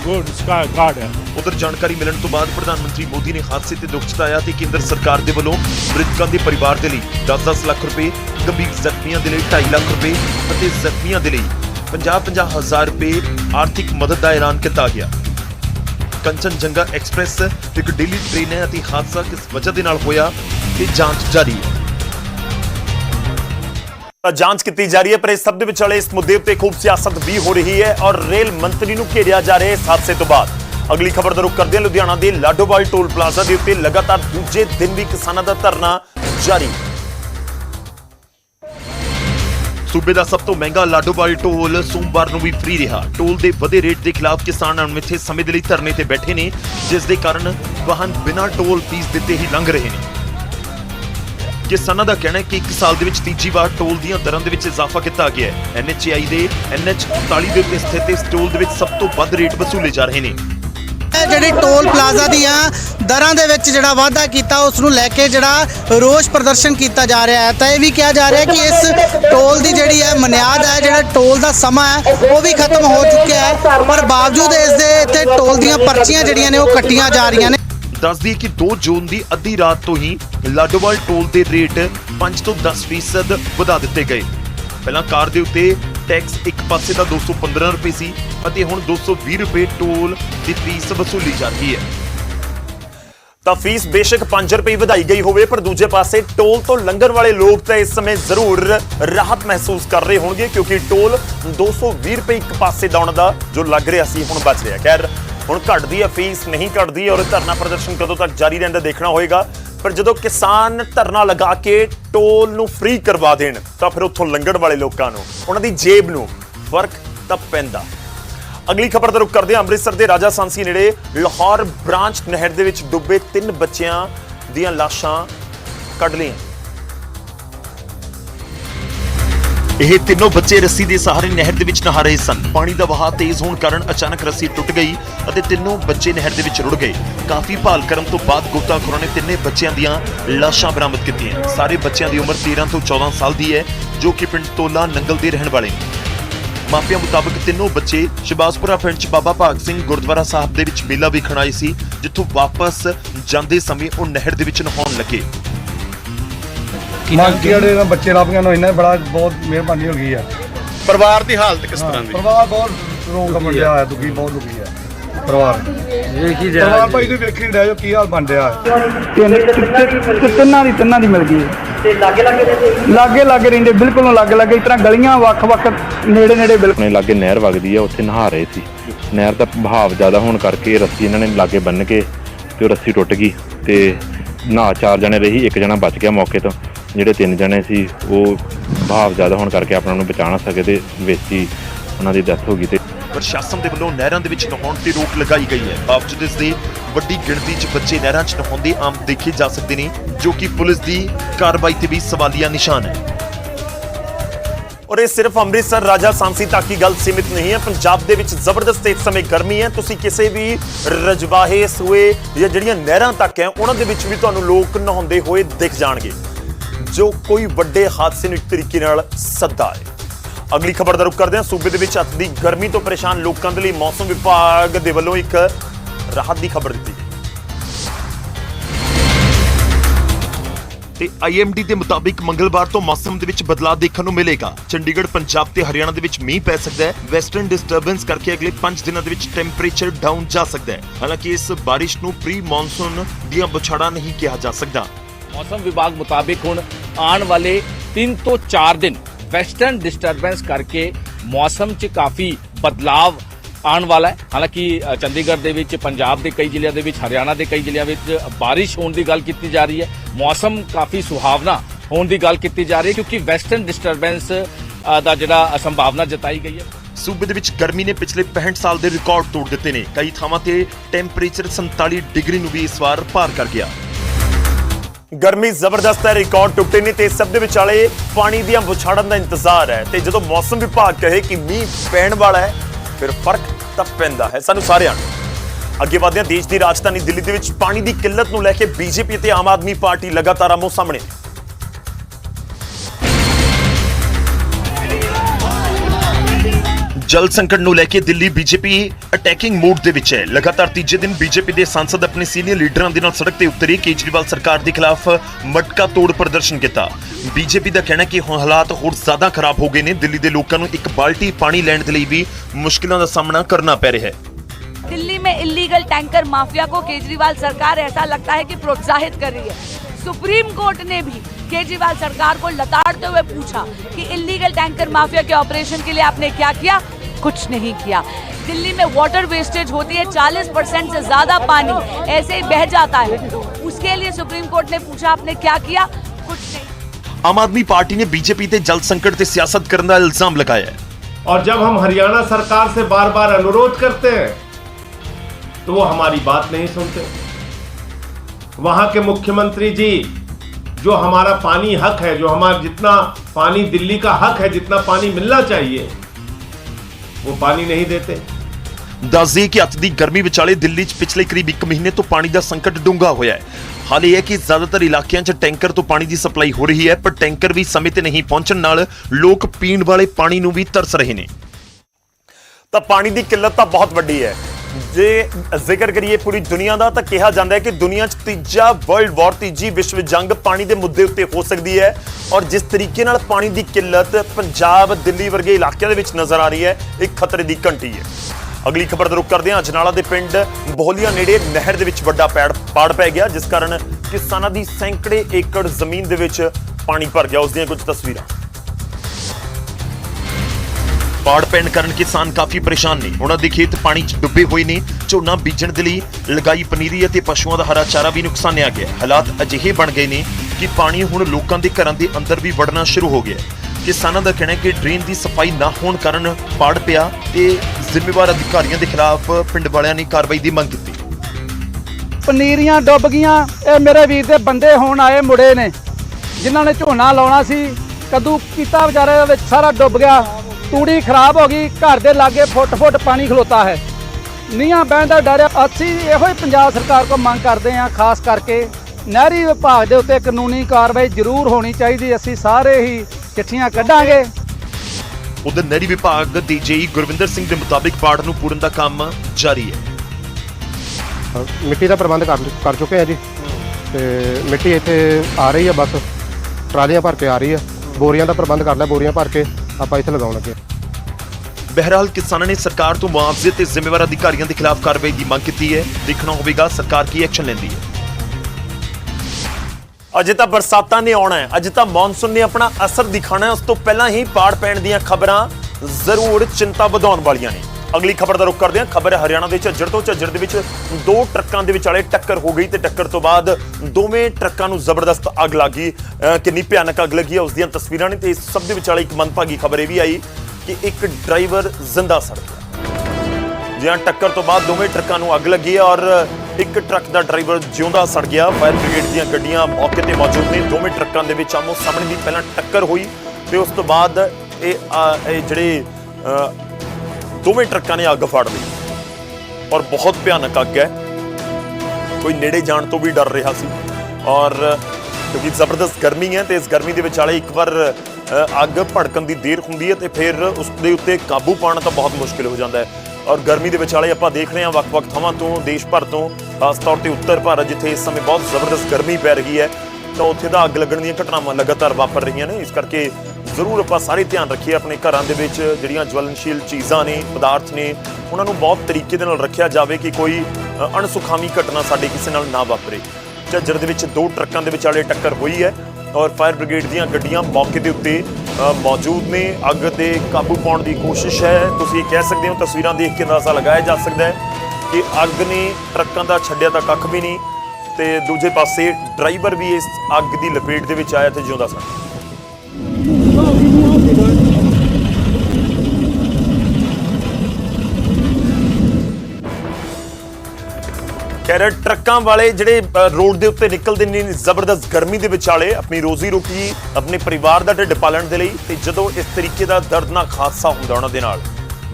गुड्स का गार्ड है ਉਧਰ ਜਾਣਕਾਰੀ ਮਿਲਣ ਤੋਂ ਬਾਅਦ ਪ੍ਰਧਾਨ ਮੰਤਰੀ ਮੋਦੀ ਨੇ ਹਾਦਸੇ ਤੇ ਦੁੱਖ ਜਤਾਇਆ ਤੇ ਕੇਂਦਰ ਸਰਕਾਰ ਦੇ ਵੱਲੋਂ ਮ੍ਰਿਤਕਾਂ ਦੇ ਪਰਿਵਾਰ ਦੇ ਲਈ 10-10 ਲੱਖ ਰੁਪਏ ਗੰਭੀਰ ਜ਼ਖਮੀਆਂ ਦੇ ਲਈ 2.5 ਲੱਖ ਰੁਪਏ ਅਤੇ ਜ਼ਖਮੀਆਂ ਦੇ ਲਈ 50-50 ਹਜ਼ਾਰ ਰੁਪਏ ਆਰਥਿਕ ਮਦਦ ਦਾ ਐਲਾਨ ਕੀਤਾ ਗਿਆ। ਕੰਚਨਜੰਗਾ ਐਕਸਪ੍ਰੈਸ ਇੱਕ ਡੇਲੀ ਟ੍ਰੇਨ ਹੈ ਅਤੇ ਹਾਦਸਾ ਕਿਸ ਵਜ੍ਹਾ ਦੇ ਨਾਲ ਹੋਇਆ ਤੇ ਜਾਂਚ ਜਾਰੀ ਹੈ। ਜਾਂਚ ਕੀਤੀ ਜਾ ਰਹੀ ਹੈ, ਪਰ ਇਸ ਸਭ ਦੇ ਵਿਚਾਲੇ ਇਸ ਮੁੱਦੇ ਉੱਤੇ ਖੂਬ ਸਿਆਸਤ ਵੀ ਹੋ ਰਹੀ ਹੈ ਔਰ ਰੇਲ ਮੰਤਰੀ ਨੂੰ ਘੇਰਿਆ ਜਾ ਰਿਹਾ ਹੈ ਇਸ ਹਾਦਸੇ ਤੋਂ ਬਾਅਦ। ਅਗਲੀ ਖਬਰ ਦਾ ਰੁਖ ਕਰਦੇ ਹਾਂ ਲੁਧਿਆਣਾ ਦੇ ਲਾਡੋਵਾਲ ਟੋਲ ਪਲਾਜ਼ਾ ਦੇ ਉੱਤੇ ਲਗਾਤਾਰ ਦੂਜੇ ਦਿਨ ਵੀ ਕਿਸਾਨਾਂ ਦਾ ਧਰਨਾ ਜਾਰੀ। ਸੂਬੇ ਦਾ ਸਭ ਤੋਂ ਮਹਿੰਗਾ ਲਾਡੋਵਾਲ ਟੋਲ ਸੋਮਵਾਰ ਨੂੰ ਵੀ ਫ੍ਰੀ ਰਿਹਾ। ਟੋਲ ਦੇ ਵਧੇ ਰੇਟ ਦੇ ਖਿਲਾਫ ਕਿਸਾਨ ਅਣਮਿੱਥੇ ਸਮੇਂ ਦੇ ਲਈ ਧਰਨੇ ਤੇ ਬੈਠੇ ਨੇ, ਜਿਸ ਦੇ ਕਾਰਨ ਵਾਹਨ ਬਿਨਾਂ ਟੋਲ ਫੀਸ ਦਿੱਤੇ ਹੀ ਲੰਘ ਰਹੇ ਨੇ। ਕਿਸਾਨਾਂ ਦਾ ਕਹਿਣਾ ਹੈ ਕਿ ਇੱਕ ਸਾਲ ਦੇ ਵਿੱਚ ਤੀਜੀ ਵਾਰ ਟੋਲ ਦੀਆਂ ਦਰਾਂ ਦੇ ਵਿੱਚ ਇਜ਼ਾਫਾ ਕੀਤਾ ਗਿਆ ਹੈ। ਐਨਐਚਆਈ ਦੇ ਐਨਐਚ 39 ਦੇ ਉੱਤੇ ਸਥਿਤ ਇਸ ਟੋਲ ਦੇ ਵਿੱਚ ਸਭ ਤੋਂ ਵੱਧ ਰੇਟ ਵਸੂਲੇ ਜਾ ਰਹੇ ਨੇ। ਇਹ ਜਿਹੜੀ ਟੋਲ ਪਲਾਜ਼ਾ ਦੀਆਂ ਦਰਾਂ ਦੇ ਵਿੱਚ ਜਿਹੜਾ ਵਾਅਦਾ ਕੀਤਾ ਉਸ ਨੂੰ ਲੈ ਕੇ ਜਿਹੜਾ ਰੋਸ ਪ੍ਰਦਰਸ਼ਨ ਕੀਤਾ ਜਾ ਰਿਹਾ ਹੈ। ਤਾਂ ਇਹ ਵੀ ਕਿਹਾ ਜਾ ਰਿਹਾ ਕਿ ਇਸ ਟੋਲ ਦੀ ਜਿਹੜੀ ਹੈ, ਮਨਿਆਦ ਹੈ, ਜਿਹੜਾ ਟੋਲ ਦਾ ਸਮਾਂ ਹੈ, ਉਹ ਵੀ ਖਤਮ ਹੋ ਚੁੱਕਿਆ ਹੈ। ਪਰ ਬਾਵਜੂਦ ਇਸ ਦੇ ਇੱਥੇ ਟੋਲ ਦੀਆਂ ਪਰਚੀਆਂ ਜਿਹੜੀਆਂ ਨੇ, ਉਹ ਕੱਟੀਆਂ ਜਾ ਰਹੀਆਂ ਨੇ। ਦੱਸਦੀ ਕਿ 2 ਜੂਨ ਦੀ ਅੱਧੀ ਰਾਤ ਤੋਂ ਹੀ ਲਾਡੋਵਾਲ ਟੋਲ ਦੇ ਰੇਟ 5 ਤੋਂ 10% ਵਧਾ ਦਿੱਤੇ ਗਏ। ਪਹਿਲਾਂ ਕਾਰ ਦੇ ਉੱਤੇ ਟੈਕਸ ਇੱਕ ਪਾਸੇ ਦਾ 215 ਰੁਪਏ ਸੀ ਅਤੇ ਹੁਣ 220 ਰੁਪਏ ਟੋਲ ਦੀ ਫੀਸ ਵਸੂਲੀ ਜਾਂਦੀ ਹੈ। ਤਾਂ ਫੀਸ ਬੇਸ਼ੱਕ 5 ਰੁਪਏ ਵਧਾਈ ਗਈ ਹੋਵੇ, ਪਰ ਦੂਜੇ ਪਾਸੇ ਟੋਲ ਤੋਂ ਲੰਘਣ ਵਾਲੇ ਲੋਕ ਤਾਂ ਇਸ ਸਮੇਂ ਜ਼ਰੂਰ ਰਾਹਤ ਮਹਿਸੂਸ ਕਰ ਰਹੇ ਹੋਣਗੇ, ਕਿਉਂਕਿ ਟੋਲ 220 ਰੁਪਏ ਇੱਕ ਪਾਸੇ ਦਾ ਦਾ ਜੋ ਲੱਗ ਰਿਹਾ ਸੀ, ਹੁਣ ਬਚ ਰਿਹਾ। ਖੈਰ, ਹੁਣ ਘਟਦੀ ਹੈ, ਫੀਸ ਨਹੀਂ ਘਟਦੀ ਔਰ ਧਰਨਾ ਪ੍ਰਦਰਸ਼ਨ ਕਦੋਂ ਤੱਕ ਜਾਰੀ ਰਹਿੰਦਾ ਦੇਖਣਾ ਹੋਏਗਾ। ਪਰ ਜਦੋਂ ਕਿਸਾਨ ਧਰਨਾ ਲਗਾ ਕੇ ਟੋਲ ਨੂੰ ਫ੍ਰੀ ਕਰਵਾ ਦੇਣ, ਤਾਂ ਫਿਰ ਉੱਥੋਂ ਲੰਘਣ ਵਾਲੇ ਲੋਕਾਂ ਨੂੰ, ਉਹਨਾਂ ਦੀ ਜੇਬ ਨੂੰ ਫ਼ਰਕ ਤਾਂ ਪੈਂਦਾ। ਅਗਲੀ ਖਬਰ ਦਾ ਰੁਖ ਕਰਦੇ ਹਾਂ। ਅੰਮ੍ਰਿਤਸਰ ਦੇ ਰਾਜਾ ਸਾਂਸੀ ਨੇੜੇ ਲਾਹੌਰ ਬ੍ਰਾਂਚ ਨਹਿਰ ਦੇ ਵਿੱਚ ਡੁੱਬੇ ਤਿੰਨ ਬੱਚਿਆਂ ਦੀਆਂ ਲਾਸ਼ਾਂ ਕੱਢ ਲਈਆਂ। ਇਹ ਤਿੰਨੋਂ ਬੱਚੇ ਰੱਸੀ ਦੇ ਸਹਾਰੇ ਨਹਿਰ ਦੇ ਵਿੱਚ ਨਹਾ ਰਹੇ ਸਨ। ਪਾਣੀ ਦਾ ਵਹਾਅ ਤੇਜ਼ ਹੋਣ ਕਾਰਨ ਅਚਾਨਕ ਰੱਸੀ ਟੁੱਟ ਗਈ ਅਤੇ ਤਿੰਨੋਂ ਬੱਚੇ ਨਹਿਰ ਦੇ ਵਿੱਚ ਰੁੜ ਗਏ। ਕਾਫੀ ਭਾਲ ਕਰਨ ਤੋਂ ਬਾਅਦ ਗੋਤਾਖੋਰਾਂ ਨੇ ਤਿੰਨੇ ਬੱਚਿਆਂ ਦੀਆਂ ਲਾਸ਼ਾਂ ਬਰਾਮਦ ਕੀਤੀਆਂ। ਸਾਰੇ ਬੱਚਿਆਂ ਦੀ ਉਮਰ 13 ਤੋਂ 14 ਸਾਲ ਦੀ ਹੈ, ਜੋ ਕਿ ਪਿੰਡ ਤੋਲਾ ਨੰਗਲ ਦੇ ਰਹਿਣ ਵਾਲੇ ਨੇ। ਮਾਪਿਆਂ ਮੁਤਾਬਕ ਤਿੰਨੋਂ ਬੱਚੇ ਸ਼ਿਬਾਜ਼ਪੁਰਾ ਪਿੰਡ ਚ ਬਾਬਾ ਭਾਗ ਸਿੰਘ ਗੁਰਦੁਆਰਾ ਸਾਹਿਬ ਦੇ ਵਿੱਚ ਮੇਲਾ ਵੇਖਣ ਆਏ ਸੀ, ਜਿੱਥੋਂ ਵਾਪਸ ਜਾਂਦੇ ਸਮੇਂ ਉਹ ਨਹਿਰ ਦੇ ਵਿੱਚ ਨਹਾਉਣ ਲੱਗੇ। ਬਾਕੀ ਜਿਹੜੇ ਇਹਨਾਂ ਬੱਚੇ ਲੱਭ ਗਏ ਨੂੰ ਇਹਨਾਂ ਬੜਾ ਬਹੁਤ ਮਿਹਰਬਾਨੀ ਹੋ ਗਈ ਆ ਪਰਿਵਾਰ ਦੀ ਹਾਲਤ ਕਿਸ ਤਰ੍ਹਾਂ ਦੀ? ਪਰਿਵਾਰ ਬਹੁਤ ਰੋਗ ਬੰਦਿਆ ਹੋਇਆ ਦੁਖੀ ਬਹੁਤ ਦੁਖੀ ਆ ਪਰਿਵਾਰ। ਵੇਖੀ ਪਰਿਵਾਰ ਭਾਈ ਤੁਸੀਂ ਵੇਖੀ ਰਿਹਾ ਜੋ ਕੀ ਹਾਲ ਬਣ ਰਿਹਾ ਤਿੰਨਾਂ ਦੀ ਤਿੰਨਾਂ ਦੀ ਮਿਲ ਗਈ ਤੇ ਲਾਗੇ ਲਾਗੇ ਲਾਗੇ ਲਾਗੇ ਰਹਿੰਦੇ ਬਿਲਕੁਲ ਲਾਗੇ ਲਾਗੇ ਇਸ ਤਰ੍ਹਾਂ ਗਲੀਆਂ ਵੱਖ-ਵੱਖ ਨੇੜੇ ਨੇੜੇ ਬਿਲਕੁਲ। ਆਪਣੇ ਲਾਗੇ ਨਹਿਰ ਵਗਦੀ ਆ ਉੱਥੇ ਨਹਾ ਰਹੇ ਸੀ। ਨਹਿਰ ਦਾ ਬਹਾਵ ਜ਼ਿਆਦਾ ਹੋਣ ਕਰਕੇ ਰੱਸੀ ਇਹਨਾਂ ਨੇ ਲਾਗੇ ਬੰਨ ਕੇ ਤੇ ਉਹ ਰੱਸੀ ਟੁੱਟ ਗਈ ਤੇ ਨਹਾ ਚਾਰ ਜਣੇ ਰਹੀ ਇੱਕ ਜਣਾ ਬਚ ਗਿਆ ਮੌਕੇ ਤੋਂ। ਜਿਹੜੇ ਤਿੰਨ ਜਣੇ ਸੀ ਉਹ ਬਹਾਵ ਜ਼ਿਆਦਾ ਹੋਣ ਕਰਕੇ ਆਪਣਾ ਨੂੰ ਬਚਾ ਨਾ ਸਕੇ ਤੇ ਵਿੱਚ ਹੀ ਉਹਨਾਂ ਦੀ ਡੈਥ ਹੋ ਗਈ ਤੇ ਪ੍ਰਸ਼ਾਸਨ ਦੇ ਵੱਲੋਂ ਨਹਿਰਾਂ ਦੇ ਵਿੱਚ ਨਹਾਉਣ ਤੇ ਰੋਕ ਲਗਾਈ ਗਈ ਹੈ। ਬਾਵਜੂਦ ਇਸ ਦੇ ਵੱਡੀ ਗਿਣਤੀ 'ਚ ਬੱਚੇ ਨਹਿਰਾਂ 'ਚ ਨਹਾਉਂਦੇ ਆਮ ਦੇਖੇ ਜਾ ਸਕਦੇ ਨੇ ਜੋ ਕਿ ਪੁਲਿਸ ਦੀ ਕਾਰਵਾਈ ਤੇ ਵੀ ਸਵਾਲੀਆ ਨਿਸ਼ਾਨ ਹੈ। ਔਰ ਇਹ ਸਿਰਫ ਅੰਮ੍ਰਿਤਸਰ ਰਾਜਾ ਸਾਂਸੀ ਤੱਕ ਹੀ ਗੱਲ ਸੀਮਿਤ ਨਹੀਂ ਹੈ। ਪੰਜਾਬ ਦੇ ਵਿੱਚ ਜ਼ਬਰਦਸਤ ਇਸ ਸਮੇਂ ਗਰਮੀ ਹੈ। ਤੁਸੀਂ ਕਿਸੇ ਵੀ ਰਜਵਾਹੇ ਸੂਏ ਜਾਂ ਜਿਹੜੀਆਂ ਨਹਿਰਾਂ ਤੱਕ ਹੈ ਉਹਨਾਂ ਦੇ ਵਿੱਚ ਵੀ ਤੁਹਾਨੂੰ ਲੋਕ ਨਹਾਉਂਦੇ ਹੋਏ ਦਿਖ ਜਾਣਗੇ। ਜੋ ਕੋਈ ਵੱਡੇ ਹਾਦਸੇ ਨੂੰ ਇੱਕ ਤਰੀਕੇ ਨਾਲ ਸੱਦਾ ਹੈ। ਅਗਲੀ ਖਬਰ ਦਾ ਰੁਖ ਕਰਦੇ ਹਾਂ। ਸੂਬੇ ਦੇ ਵਿੱਚ ਅੱਤ ਦੀ ਗਰਮੀ ਤੋਂ ਪਰੇਸ਼ਾਨ ਲੋਕਾਂ ਦੇ ਲਈ ਮੌਸਮ ਵਿਭਾਗ ਦੇ ਵੱਲੋਂ ਇੱਕ ਰਾਹਤ ਦੀ ਖਬਰ ਦਿੱਤੀ ਗਈ। ਤੇ ਆਈਐਮਡੀ ਦੇ ਮੁਤਾਬਿਕ ਮੰਗਲਵਾਰ ਤੋਂ ਮੌਸਮ ਦੇ ਵਿੱਚ ਬਦਲਾਅ ਦੇਖਣ ਨੂੰ ਮਿਲੇਗਾ। ਚੰਡੀਗੜ੍ਹ, ਪੰਜਾਬ ਤੇ ਹਰਿਆਣਾ ਦੇ ਵਿੱਚ ਮੀਂਹ ਪੈ ਸਕਦਾ ਹੈ। ਵੈਸਟਰਨ ਡਿਸਟਰਬੈਂਸ ਕਰਕੇ ਅਗਲੇ 5 ਦਿਨਾਂ ਦੇ ਵਿੱਚ ਟੈਂਪਰੇਚਰ ਡਾਊਨ ਜਾ ਸਕਦਾ ਹੈ। ਹਾਲਾਂਕਿ ਇਸ ਬਾਰਿਸ਼ ਨੂੰ ਪ੍ਰੀ ਮੌਨਸੂਨ ਦੀਆਂ ਬੁਛਾੜਾਂ ਨਹੀਂ ਕਿਹਾ ਜਾ ਸਕਦਾ। ਮੌਸਮ ਵਿਭਾਗ ਮੁਤਾਬਿਕ ਹੁਣ ਆਉਣ ਵਾਲੇ 3 ਤੋਂ 4 ਦਿਨ ਵੈਸਟਰਨ ਡਿਸਟਰਬੈਂਸ ਕਰਕੇ ਮੌਸਮ 'ਚ ਕਾਫੀ ਬਦਲਾਵ ਆਉਣ ਵਾਲਾ ਹੈ। ਹਾਲਾਂਕਿ ਚੰਡੀਗੜ੍ਹ ਦੇ ਵਿੱਚ, ਪੰਜਾਬ ਦੇ ਕਈ ਜ਼ਿਲ੍ਹਿਆਂ ਦੇ ਵਿੱਚ, ਹਰਿਆਣਾ ਦੇ ਕਈ ਜ਼ਿਲ੍ਹਿਆਂ ਵਿੱਚ ਬਾਰਿਸ਼ ਹੋਣ ਦੀ ਗੱਲ ਕੀਤੀ ਜਾ ਰਹੀ ਹੈ। ਮੌਸਮ ਕਾਫੀ ਸੁਹਾਵਣਾ ਹੋਣ ਦੀ ਗੱਲ ਕੀਤੀ ਜਾ ਰਹੀ ਹੈ ਕਿਉਂਕਿ ਵੈਸਟਰਨ ਡਿਸਟਰਬੈਂਸ ਦਾ ਜਿਹੜਾ ਸੰਭਾਵਨਾ ਜਤਾਈ ਗਈ ਹੈ। ਸੂਬੇ ਦੇ ਵਿੱਚ ਗਰਮੀ ਨੇ ਪਿਛਲੇ 65 ਸਾਲ ਦੇ ਰਿਕਾਰਡ ਤੋੜ ਦਿੱਤੇ ਨੇ। ਕਈ ਥਾਵਾਂ ਤੇ ਟੈਂਪਰੇਚਰ 47 ਡਿਗਰੀ ਨੂੰ ਵੀ ਇਸ ਵਾਰ ਪਾਰ ਕਰ ਗਿਆ। ਗਰਮੀ ਜ਼ਬਰਦਸਤ ਹੈ ਰਿਕਾਰਡ ਟੁੱਟੇ ਨੇ ਤੇ ਸਭ ਦੇ ਵਿਚਾਲੇ ਪਾਣੀ ਦੀਆਂ ਬੁਛਾੜਾਂ ਦਾ ਇੰਤਜ਼ਾਰ ਹੈ। ਤੇ ਜਦੋਂ ਮੌਸਮ ਵਿਭਾਗ ਕਹੇ ਕਿ ਮੀਂਹ ਪੈਣ ਵਾਲਾ ਹੈ, ਫਿਰ ਫ਼ਰਕ ਤਾਂ ਪੈਂਦਾ ਹੈ। ਸਾਨੂੰ ਸਾਰਿਆਂ ਨੂੰ। ਅੱਗੇ ਵਧਦੇ ਹਾਂ, ਦੇਸ਼ ਦੀ ਰਾਜਧਾਨੀ ਦਿੱਲੀ ਦੇ ਵਿੱਚ ਪਾਣੀ ਦੀ ਕਿੱਲਤ ਨੂੰ ਲੈ ਕੇ ਬੀਜੇਪੀ ਤੇ ਆਮ ਆਦਮੀ ਪਾਰਟੀ ਲਗਾਤਾਰ ਆਮੋ ਸਾਹਮਣੇ। ਜਲ ਸੰਕਟ ਨੂੰ ਲੈ ਕੇ ਦਿੱਲੀ ਬੀਜੇਪੀ ਅਟੈਕਿੰਗ ਮੋਡ ਦੇ ਵਿੱਚ ਹੈ ਲਗਾਤਾਰ ਤੀਜੇ ਦਿਨ ਬੀਜੇਪੀ ਦੇ ਸੰਸਦ ਆਪਣੇ ਸੀਨੀਅਰ ਲੀਡਰਾਂ ਦੇ ਨਾਲ ਸੜਕ ਤੇ ਉਤਰੇ ਕੇਜਰੀਵਾਲ ਸਰਕਾਰ ਦੇ ਖਿਲਾਫ ਮਟਕਾ ਤੋੜ ਪ੍ਰਦਰਸ਼ਨ ਕੀਤਾ ਬੀਜੇਪੀ ਦਾ ਕਹਿਣਾ ਹੈ ਕਿ ਹੁਣ ਹਾਲਾਤ ਹੋਰ ਜ਼ਿਆਦਾ ਖਰਾਬ ਹੋ ਗਏ ਨੇ ਦਿੱਲੀ ਦੇ ਲੋਕਾਂ ਨੂੰ ਇੱਕ ਬਾਲਟੀ ਪਾਣੀ ਲੈਣ ਦੇ ਲਈ ਵੀ ਮੁਸ਼ਕਿਲਾਂ ਦਾ ਸਾਹਮਣਾ ਕਰਨਾ ਪੈ ਰਿਹਾ ਹੈ दिल्ली में इलीगल टैंकर माफिया को केजरीवाल सरकार ऐसा लगता है कि प्रोत्साहित कर रही है सुप्रीम कोर्ट ने भी केजरीवाल सरकार को लताड़ते हुए पूछा कि इलीगल टैंकर माफिया के ऑपरेशन के लिए आपने क्या किया कुछ नहीं किया। दिल्ली में वाटर वेस्टेज होती है 40 परसेंट से ज़्यादा पानी ऐसे ही बह जाता है। उसके लिए सुप्रीम कोर्ट ने पूछा आपने क्या किया? कुछ नहीं। आम आदमी पार्टी ने बीजेपी से जल संकट से सियासत करने का इल्ज़ाम लगाया है। और जब हम हरियाणा सरकार से बार बार अनुरोध करते हैं तो वो हमारी बात नहीं सुनते। वहाँ के मुख्यमंत्री जी जो हमारा पानी हक है जो हमारा जितना पानी दिल्ली का हक है जितना पानी मिलना चाहिए वो पानी नहीं देते ਦੱਸਦੇ ਕਿ ਅੱਤ ਦੀ ਗਰਮੀ ਵਿਚਾਲੇ ਦਿੱਲੀ 'ਚ ਪਿਛਲੇ ਕਰੀਬ 1 ਮਹੀਨੇ ਤੋਂ ਪਾਣੀ ਦਾ ਸੰਕਟ ਡੂੰਘਾ ਹੋਇਆ ਹੈ ਹਾਲ ਇਹ ਹੈ ਕਿ ਜ਼ਿਆਦਾਤਰ ਇਲਾਕਿਆਂ 'ਚ ਟੈਂਕਰ ਤੋਂ ਪਾਣੀ ਦੀ ਸਪਲਾਈ ਹੋ ਰਹੀ ਹੈ ਪਰ ਟੈਂਕਰ ਵੀ ਸਮੇਂ ਤੇ ਨਹੀਂ ਪਹੁੰਚਣ ਨਾਲ ਲੋਕ ਪੀਣ ਵਾਲੇ ਪਾਣੀ ਨੂੰ ਵੀ ਤਰਸ ਰਹੇ ਨੇ ਤਾਂ ਪਾਣੀ ਦੀ ਕਿੱਲਤ ਤਾਂ ਬਹੁਤ ਵੱਡੀ ਹੈ ਜੇ ਜ਼ਿਕਰ ਕਰੀਏ ਪੂਰੀ ਦੁਨੀਆ ਦਾ, ਤਾਂ ਕਿਹਾ ਜਾਂਦਾ ਹੈ ਕਿ ਦੁਨੀਆ 'ਚ ਤੀਜਾ ਵਰਲਡ ਵਾਰ ਤੀਜੀ ਵਿਸ਼ਵ ਜੰਗ ਪਾਣੀ ਦੇ ਮੁੱਦੇ ਉੱਤੇ ਹੋ ਸਕਦੀ ਹੈ। ਔਰ ਜਿਸ ਤਰੀਕੇ ਨਾਲ ਪਾਣੀ ਦੀ ਕਿੱਲਤ ਪੰਜਾਬ, ਦਿੱਲੀ ਵਰਗੇ ਇਲਾਕਿਆਂ ਦੇ ਵਿੱਚ ਨਜ਼ਰ ਆ ਰਹੀ ਹੈ ਇੱਕ ਖਤਰੇ ਦੀ ਘੰਟੀ ਹੈ। ਅਗਲੀ ਖਬਰ ਦਾ ਰੁਕ ਕਰਦੇ ਹਾਂ। ਅਜਨਾਲਾ ਦੇ ਪਿੰਡ ਬੋਹਲੀਆਂ ਨੇੜੇ ਨਹਿਰ ਦੇ ਵਿੱਚ ਵੱਡਾ ਪੈੜ, ਪਾੜ ਪੈ ਗਿਆ, ਜਿਸ ਕਾਰਨ ਕਿਸਾਨਾਂ ਦੀ ਸੈਂਕੜੇ ਏਕੜ ਜ਼ਮੀਨ ਦੇ ਵਿੱਚ ਪਾਣੀ ਭਰ ਗਿਆ। ਉਸ ਦੀਆਂ ਕੁਝ ਤਸਵੀਰਾਂ। ਪਾੜ ਪੈਣ ਕਾਰਨ ਕਿਸਾਨ ਕਾਫੀ ਪਰੇਸ਼ਾਨ ਨੇ। ਉਹਨਾਂ ਦੇ ਖੇਤ ਪਾਣੀ 'ਚ ਡੁੱਬੇ ਹੋਏ ਨੇ। ਝੋਨਾ ਬੀਜਣ ਦੇ ਲਈ ਲਗਾਈ ਪਨੀਰੀ ਅਤੇ ਪਸ਼ੂਆਂ ਦਾ ਹਰਾ ਚਾਰਾ ਵੀ ਨੁਕਸਾਨਿਆ ਗਿਆ। ਹਾਲਾਤ ਅਜਿਹੇ ਬਣ ਗਏ ਨੇ ਕਿ ਪਾਣੀ ਹੁਣ ਲੋਕਾਂ ਦੇ ਘਰਾਂ ਦੇ ਅੰਦਰ ਵੀ ਵੜਨਾ ਸ਼ੁਰੂ ਹੋ ਗਿਆ। ਕਿਸਾਨਾਂ ਦਾ ਕਹਿਣਾ ਹੈ ਕਿ ਡਰੇਨ ਦੀ ਸਫ਼ਾਈ ਨਾ ਹੋਣ ਕਾਰਨ ਪਾੜ ਪਿਆ ਤੇ ਜ਼ਿੰਮੇਵਾਰ ਅਧਿਕਾਰੀਆਂ ਦੇ ਖਿਲਾਫ ਪਿੰਡ ਵਾਲਿਆਂ ਨੇ ਕਾਰਵਾਈ ਦੀ ਮੰਗ ਕੀਤੀ। ਪਨੀਰੀਆਂ ਡੁੱਬ ਗਈਆਂ। ਇਹ ਮੇਰੇ ਵੀਰ ਦੇ ਬੰਦੇ ਹੋਣ ਆਏ ਮੁੜੇ ਨੇ। ਜਿਨ੍ਹਾਂ ਨੇ ਝੋਨਾ ਲਾਉਣਾ ਸੀ, ਕਦੂ ਕੀਤਾ ਵਿਚਾਰੇ ਵਿੱਚ ਸਾਰਾ ਡੁੱਬ ਗਿਆ। ਤੂੜੀ ਖਰਾਬ ਹੋ ਗਈ ਘਰ ਦੇ ਲਾਗੇ ਫੁੱਟ ਫੁੱਟ ਪਾਣੀ ਖਲੋਤਾ ਹੈ। ਨੀਹਾਂ ਬਹਿਣ ਦਾ ਡਰ ਹੈ। ਅਸੀਂ ਇਹੋ ਹੀ ਪੰਜਾਬ ਸਰਕਾਰ ਕੋਲ ਮੰਗ ਕਰਦੇ ਹਾਂ ਖਾਸ ਕਰਕੇ ਨਹਿਰੀ ਵਿਭਾਗ ਦੇ ਉੱਤੇ ਕਾਨੂੰਨੀ ਕਾਰਵਾਈ ਜ਼ਰੂਰ ਹੋਣੀ ਚਾਹੀਦੀ ਅਸੀਂ ਸਾਰੇ ਹੀ ਚਿੱਠੀਆਂ ਕੱਢਾਂਗੇ। ਉਧਰ ਨਹਿਰੀ ਵਿਭਾਗ ਦੇ ਜੇਈ ਗੁਰਵਿੰਦਰ ਸਿੰਘ ਦੇ ਮੁਤਾਬਿਕ ਪਾੜ ਨੂੰ ਪੂਰਨ ਦਾ ਕੰਮ ਜਾਰੀ ਹੈ। ਮਿੱਟੀ ਦਾ ਪ੍ਰਬੰਧ ਕਰ ਕਰ ਚੁੱਕੇ ਆ ਜੀ। ਤੇ ਮਿੱਟੀ ਇੱਥੇ ਆ ਰਹੀ ਆ ਬਸ। ਟਰਾਲੀਆਂ ਭਰ ਕੇ ਆ ਰਹੀ ਆ ਬੋਰੀਆਂ ਦਾ ਪ੍ਰਬੰਧ ਕਰ ਲਿਆ ਬੋਰੀਆਂ ਭਰ ਕੇ। ਆਪਾਂ ਇੱਥੇ ਲਗਾਉਣ ਲੱਗੇ ਬਹਿਰਹਾਲ ਕਿਸਾਨਾਂ ਨੇ ਸਰਕਾਰ ਤੋਂ ਮੁਆਵਜ਼ੇ ਤੇ ਜ਼ਿੰਮੇਵਾਰ ਅਧਿਕਾਰੀਆਂ ਦੇ ਖਿਲਾਫ ਕਾਰਵਾਈ ਦੀ ਮੰਗ ਕੀਤੀ ਹੈ। ਦੇਖਣਾ ਹੋਵੇਗਾ ਸਰਕਾਰ ਕੀ ਐਕਸ਼ਨ ਲੈਂਦੀ ਹੈ। ਅਜੇ ਤਾਂ ਬਰਸਾਤਾਂ ਨੇ ਆਉਣਾ ਹੈ। ਅਜੇ ਤਾਂ ਮੌਨਸੂਨ ਨੇ ਆਪਣਾ ਅਸਰ ਦਿਖਾਣਾ ਹੈ। ਉਸ ਤੋਂ ਪਹਿਲਾਂ ਹੀ ਪਾੜ ਪੈਣ ਦੀਆਂ ਖਬਰਾਂ ਜ਼ਰੂਰ ਚਿੰਤਾ ਵਧਾਉਣ ਵਾਲੀਆਂ ਨੇ। ਅਗਲੀ ਖਬਰ ਦਾ ਰੁਖ ਕਰਦੇ ਹਾਂ। ਖਬਰ ਹੈ ਹਰਿਆਣਾ ਦੇ ਝੱਜਰ ਤੋਂ। ਝੱਜਰ ਦੇ ਵਿੱਚ ਦੋ ਟਰੱਕਾਂ ਦੇ ਵਿਚਾਲੇ ਟੱਕਰ ਹੋ ਗਈ ਤੇ ਟੱਕਰ ਤੋਂ ਬਾਅਦ ਦੋਵੇਂ ਟਰੱਕਾਂ ਨੂੰ ਜ਼ਬਰਦਸਤ ਅੱਗ ਲੱਗੀ। ਅਹ ਕਿੰਨੀ ਭਿਆਨਕ ਅੱਗ ਲੱਗੀ ਹੈ ਉਸ ਦੀਆਂ ਤਸਵੀਰਾਂ ਨੇ ਤੇ ਇਸ ਸਭ ਦੇ ਵਿਚਾਲੇ ਇੱਕ ਮੰਦਭਾਗੀ ਖਬਰ ਇਹ ਵੀ ਆਈ ਕਿ ਇੱਕ ਡਰਾਈਵਰ ਜ਼ਿੰਦਾ ਸੜ ਗਿਆ। ਜਿਹਾਂ ਟੱਕਰ ਤੋਂ ਬਾਅਦ ਦੋਵੇਂ ਟਰੱਕਾਂ ਨੂੰ ਅੱਗ ਲੱਗੀ ਔਰ ਇੱਕ ਟਰੱਕ ਦਾ ਡਰਾਈਵਰ ਜਿਉਂਦਾ ਸੜ ਗਿਆ। ਫਾਇਰ ਬ੍ਰਿਗੇਡ ਦੀਆਂ ਗੱਡੀਆਂ ਮੌਕੇ ਤੇ ਮੌਜੂਦ ਨੇ। ਦੋਵੇਂ ਟਰੱਕਾਂ ਦੇ ਵਿੱਚ ਆਮੋ ਸਾਹਮਣੇ ਦੀ ਪਹਿਲਾਂ ਟੱਕਰ ਹੋਈ ਤੇ ਉਸ ਤੋਂ ਬਾਅਦ ਇਹ ਜਿਹੜੇ ਦੋਵੇਂ ਟਰੱਕਾਂ ਨੇ ਅੱਗ ਫੜ ਲਈ। ਔਰ ਬਹੁਤ ਭਿਆਨਕ ਅੱਗ ਹੈ। ਕੋਈ ਨੇੜੇ ਜਾਣ ਤੋਂ ਵੀ ਡਰ ਰਿਹਾ ਸੀ। ਔਰ ਕਿਉਂਕਿ ਜ਼ਬਰਦਸਤ ਗਰਮੀ ਹੈ ਤੇ ਇਸ ਗਰਮੀ ਦੇ ਵਿਚਾਲੇ ਇੱਕ ਵਾਰ ਅ, ਅੱਗ ਭੜਕਣ ਦੀ ਦੇਰ ਹੁੰਦੀ ਹੈ ਤੇ ਫਿਰ ਉਸ ਦੇ ਉੱਤੇ ਕਾਬੂ ਪਾਉਣਾ ਤਾਂ ਬਹੁਤ ਮੁਸ਼ਕਿਲ ਹੋ ਜਾਂਦਾ ਹੈ। ਔਰ ਗਰਮੀ ਦੇ ਵਿਚਾਲੇ ਆਪਾਂ ਦੇਖ ਰਹੇ ਹਾਂ ਵੱਖ-ਵੱਖ ਥਾਵਾਂ ਤੋਂ ਦੇਸ਼ ਭਰ ਤੋਂ ਖਾਸ ਤੌਰ ਤੇ ਉੱਤਰ ਭਾਰਤ ਜਿੱਥੇ ਇਸ ਸਮੇਂ ਬਹੁਤ ਜ਼ਬਰਦਸਤ ਗਰਮੀ ਪੈ ਰਹੀ ਹੈ ਤਾਂ ਉੱਥੇ ਦਾ ਅੱਗ ਲੱਗਣ ਦੀਆਂ ਘਟਨਾਵਾਂ ਲਗਾਤਾਰ ਵਾਪਰ ਰਹੀਆਂ ਨੇ। ਇਸ ਕਰਕੇ ਜ਼ਰੂਰ ਆਪਾਂ ਸਾਰੇ ਧਿਆਨ ਰੱਖੀਏ ਆਪਣੇ ਘਰਾਂ ਦੇ ਵਿੱਚ ਜਿਹੜੀਆਂ ਜਵਲਨਸ਼ੀਲ ਚੀਜ਼ਾਂ ਨੇ, ਪਦਾਰਥ ਨੇ, ਉਹਨਾਂ ਨੂੰ ਬਹੁਤ ਤਰੀਕੇ ਦੇ ਨਾਲ ਰੱਖਿਆ ਜਾਵੇ ਕਿ ਕੋਈ ਅਣਸੁਖਾਮੀ ਘਟਨਾ ਸਾਡੇ ਕਿਸੇ ਨਾਲ ਨਾ ਵਾਪਰੇ। ਝੱਜਰ ਦੇ ਵਿੱਚ ਦੋ ਟਰੱਕਾਂ ਦੇ ਵਿਚਾਲੇ ਟੱਕਰ ਹੋਈ ਹੈ ਔਰ ਫਾਇਰ ਬ੍ਰਿਗੇਡ ਦੀਆਂ ਗੱਡੀਆਂ ਮੌਕੇ ਦੇ ਉੱਤੇ ਮੌਜੂਦ ਨੇ। ਅੱਗ ਤੇ ਕਾਬੂ ਪਾਉਣ ਦੀ ਕੋਸ਼ਿਸ਼ ਹੈ। ਤੁਸੀਂ ਕਹਿ ਸਕਦੇ ਹੋ, ਤਸਵੀਰਾਂ ਦੇਖ ਕੇ ਅੰਦਾਜ਼ਾ ਲਗਾਇਆ ਜਾ ਸਕਦਾ ਹੈ ਕਿ ਅੱਗ ਨੇ ਟਰੱਕਾਂ ਦਾ ਛੱਡਿਆ ਤਾਂ ਕੱਖ ਵੀ ਨਹੀਂ ਤੇ ਦੂਜੇ ਪਾਸੇ ਡਰਾਈਵਰ ਵੀ ਇਸ ਅੱਗ ਦੀ ਲਪੇਟ ਦੇ ਵਿੱਚ ਆਇਆ ਤੇ ਜਿਉਂਦਾ ਸਨ। ਖੈਰ, ਟਰੱਕਾਂ ਵਾਲੇ ਜਿਹੜੇ ਰੋਡ ਦੇ ਉੱਤੇ ਨਿਕਲਦੇ ਨੇ ਜ਼ਬਰਦਸਤ ਗਰਮੀ ਦੇ ਵਿਚਾਲੇ, ਆਪਣੀ ਰੋਜ਼ੀ ਰੋਟੀ, ਆਪਣੇ ਪਰਿਵਾਰ ਦਾ ਢਿੱਡ ਪਾਲਣ ਦੇ ਲਈ ਤੇ ਜਦੋਂ ਇਸ ਤਰੀਕੇ ਦਾ ਦਰਦਨਾਕ ਹਾਦਸਾ ਹੁੰਦਾ ਉਹਨਾਂ ਦੇ ਨਾਲ,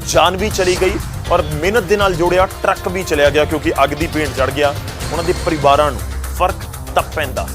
ਜਾਨ ਵੀ ਚਲੀ ਗਈ ਔਰ ਮਿਹਨਤ ਦੇ ਨਾਲ ਜੋੜਿਆ ਟਰੱਕ ਵੀ ਚਲਿਆ ਗਿਆ ਕਿਉਂਕਿ ਅੱਗ ਦੀ ਭੇਂਟ ਚੜ ਗਿਆ। ਉਹਨਾਂ ਦੇ ਪਰਿਵਾਰਾਂ ਨੂੰ ਫ਼ਰਕ ਤਾਂ ਪੈਂਦਾ।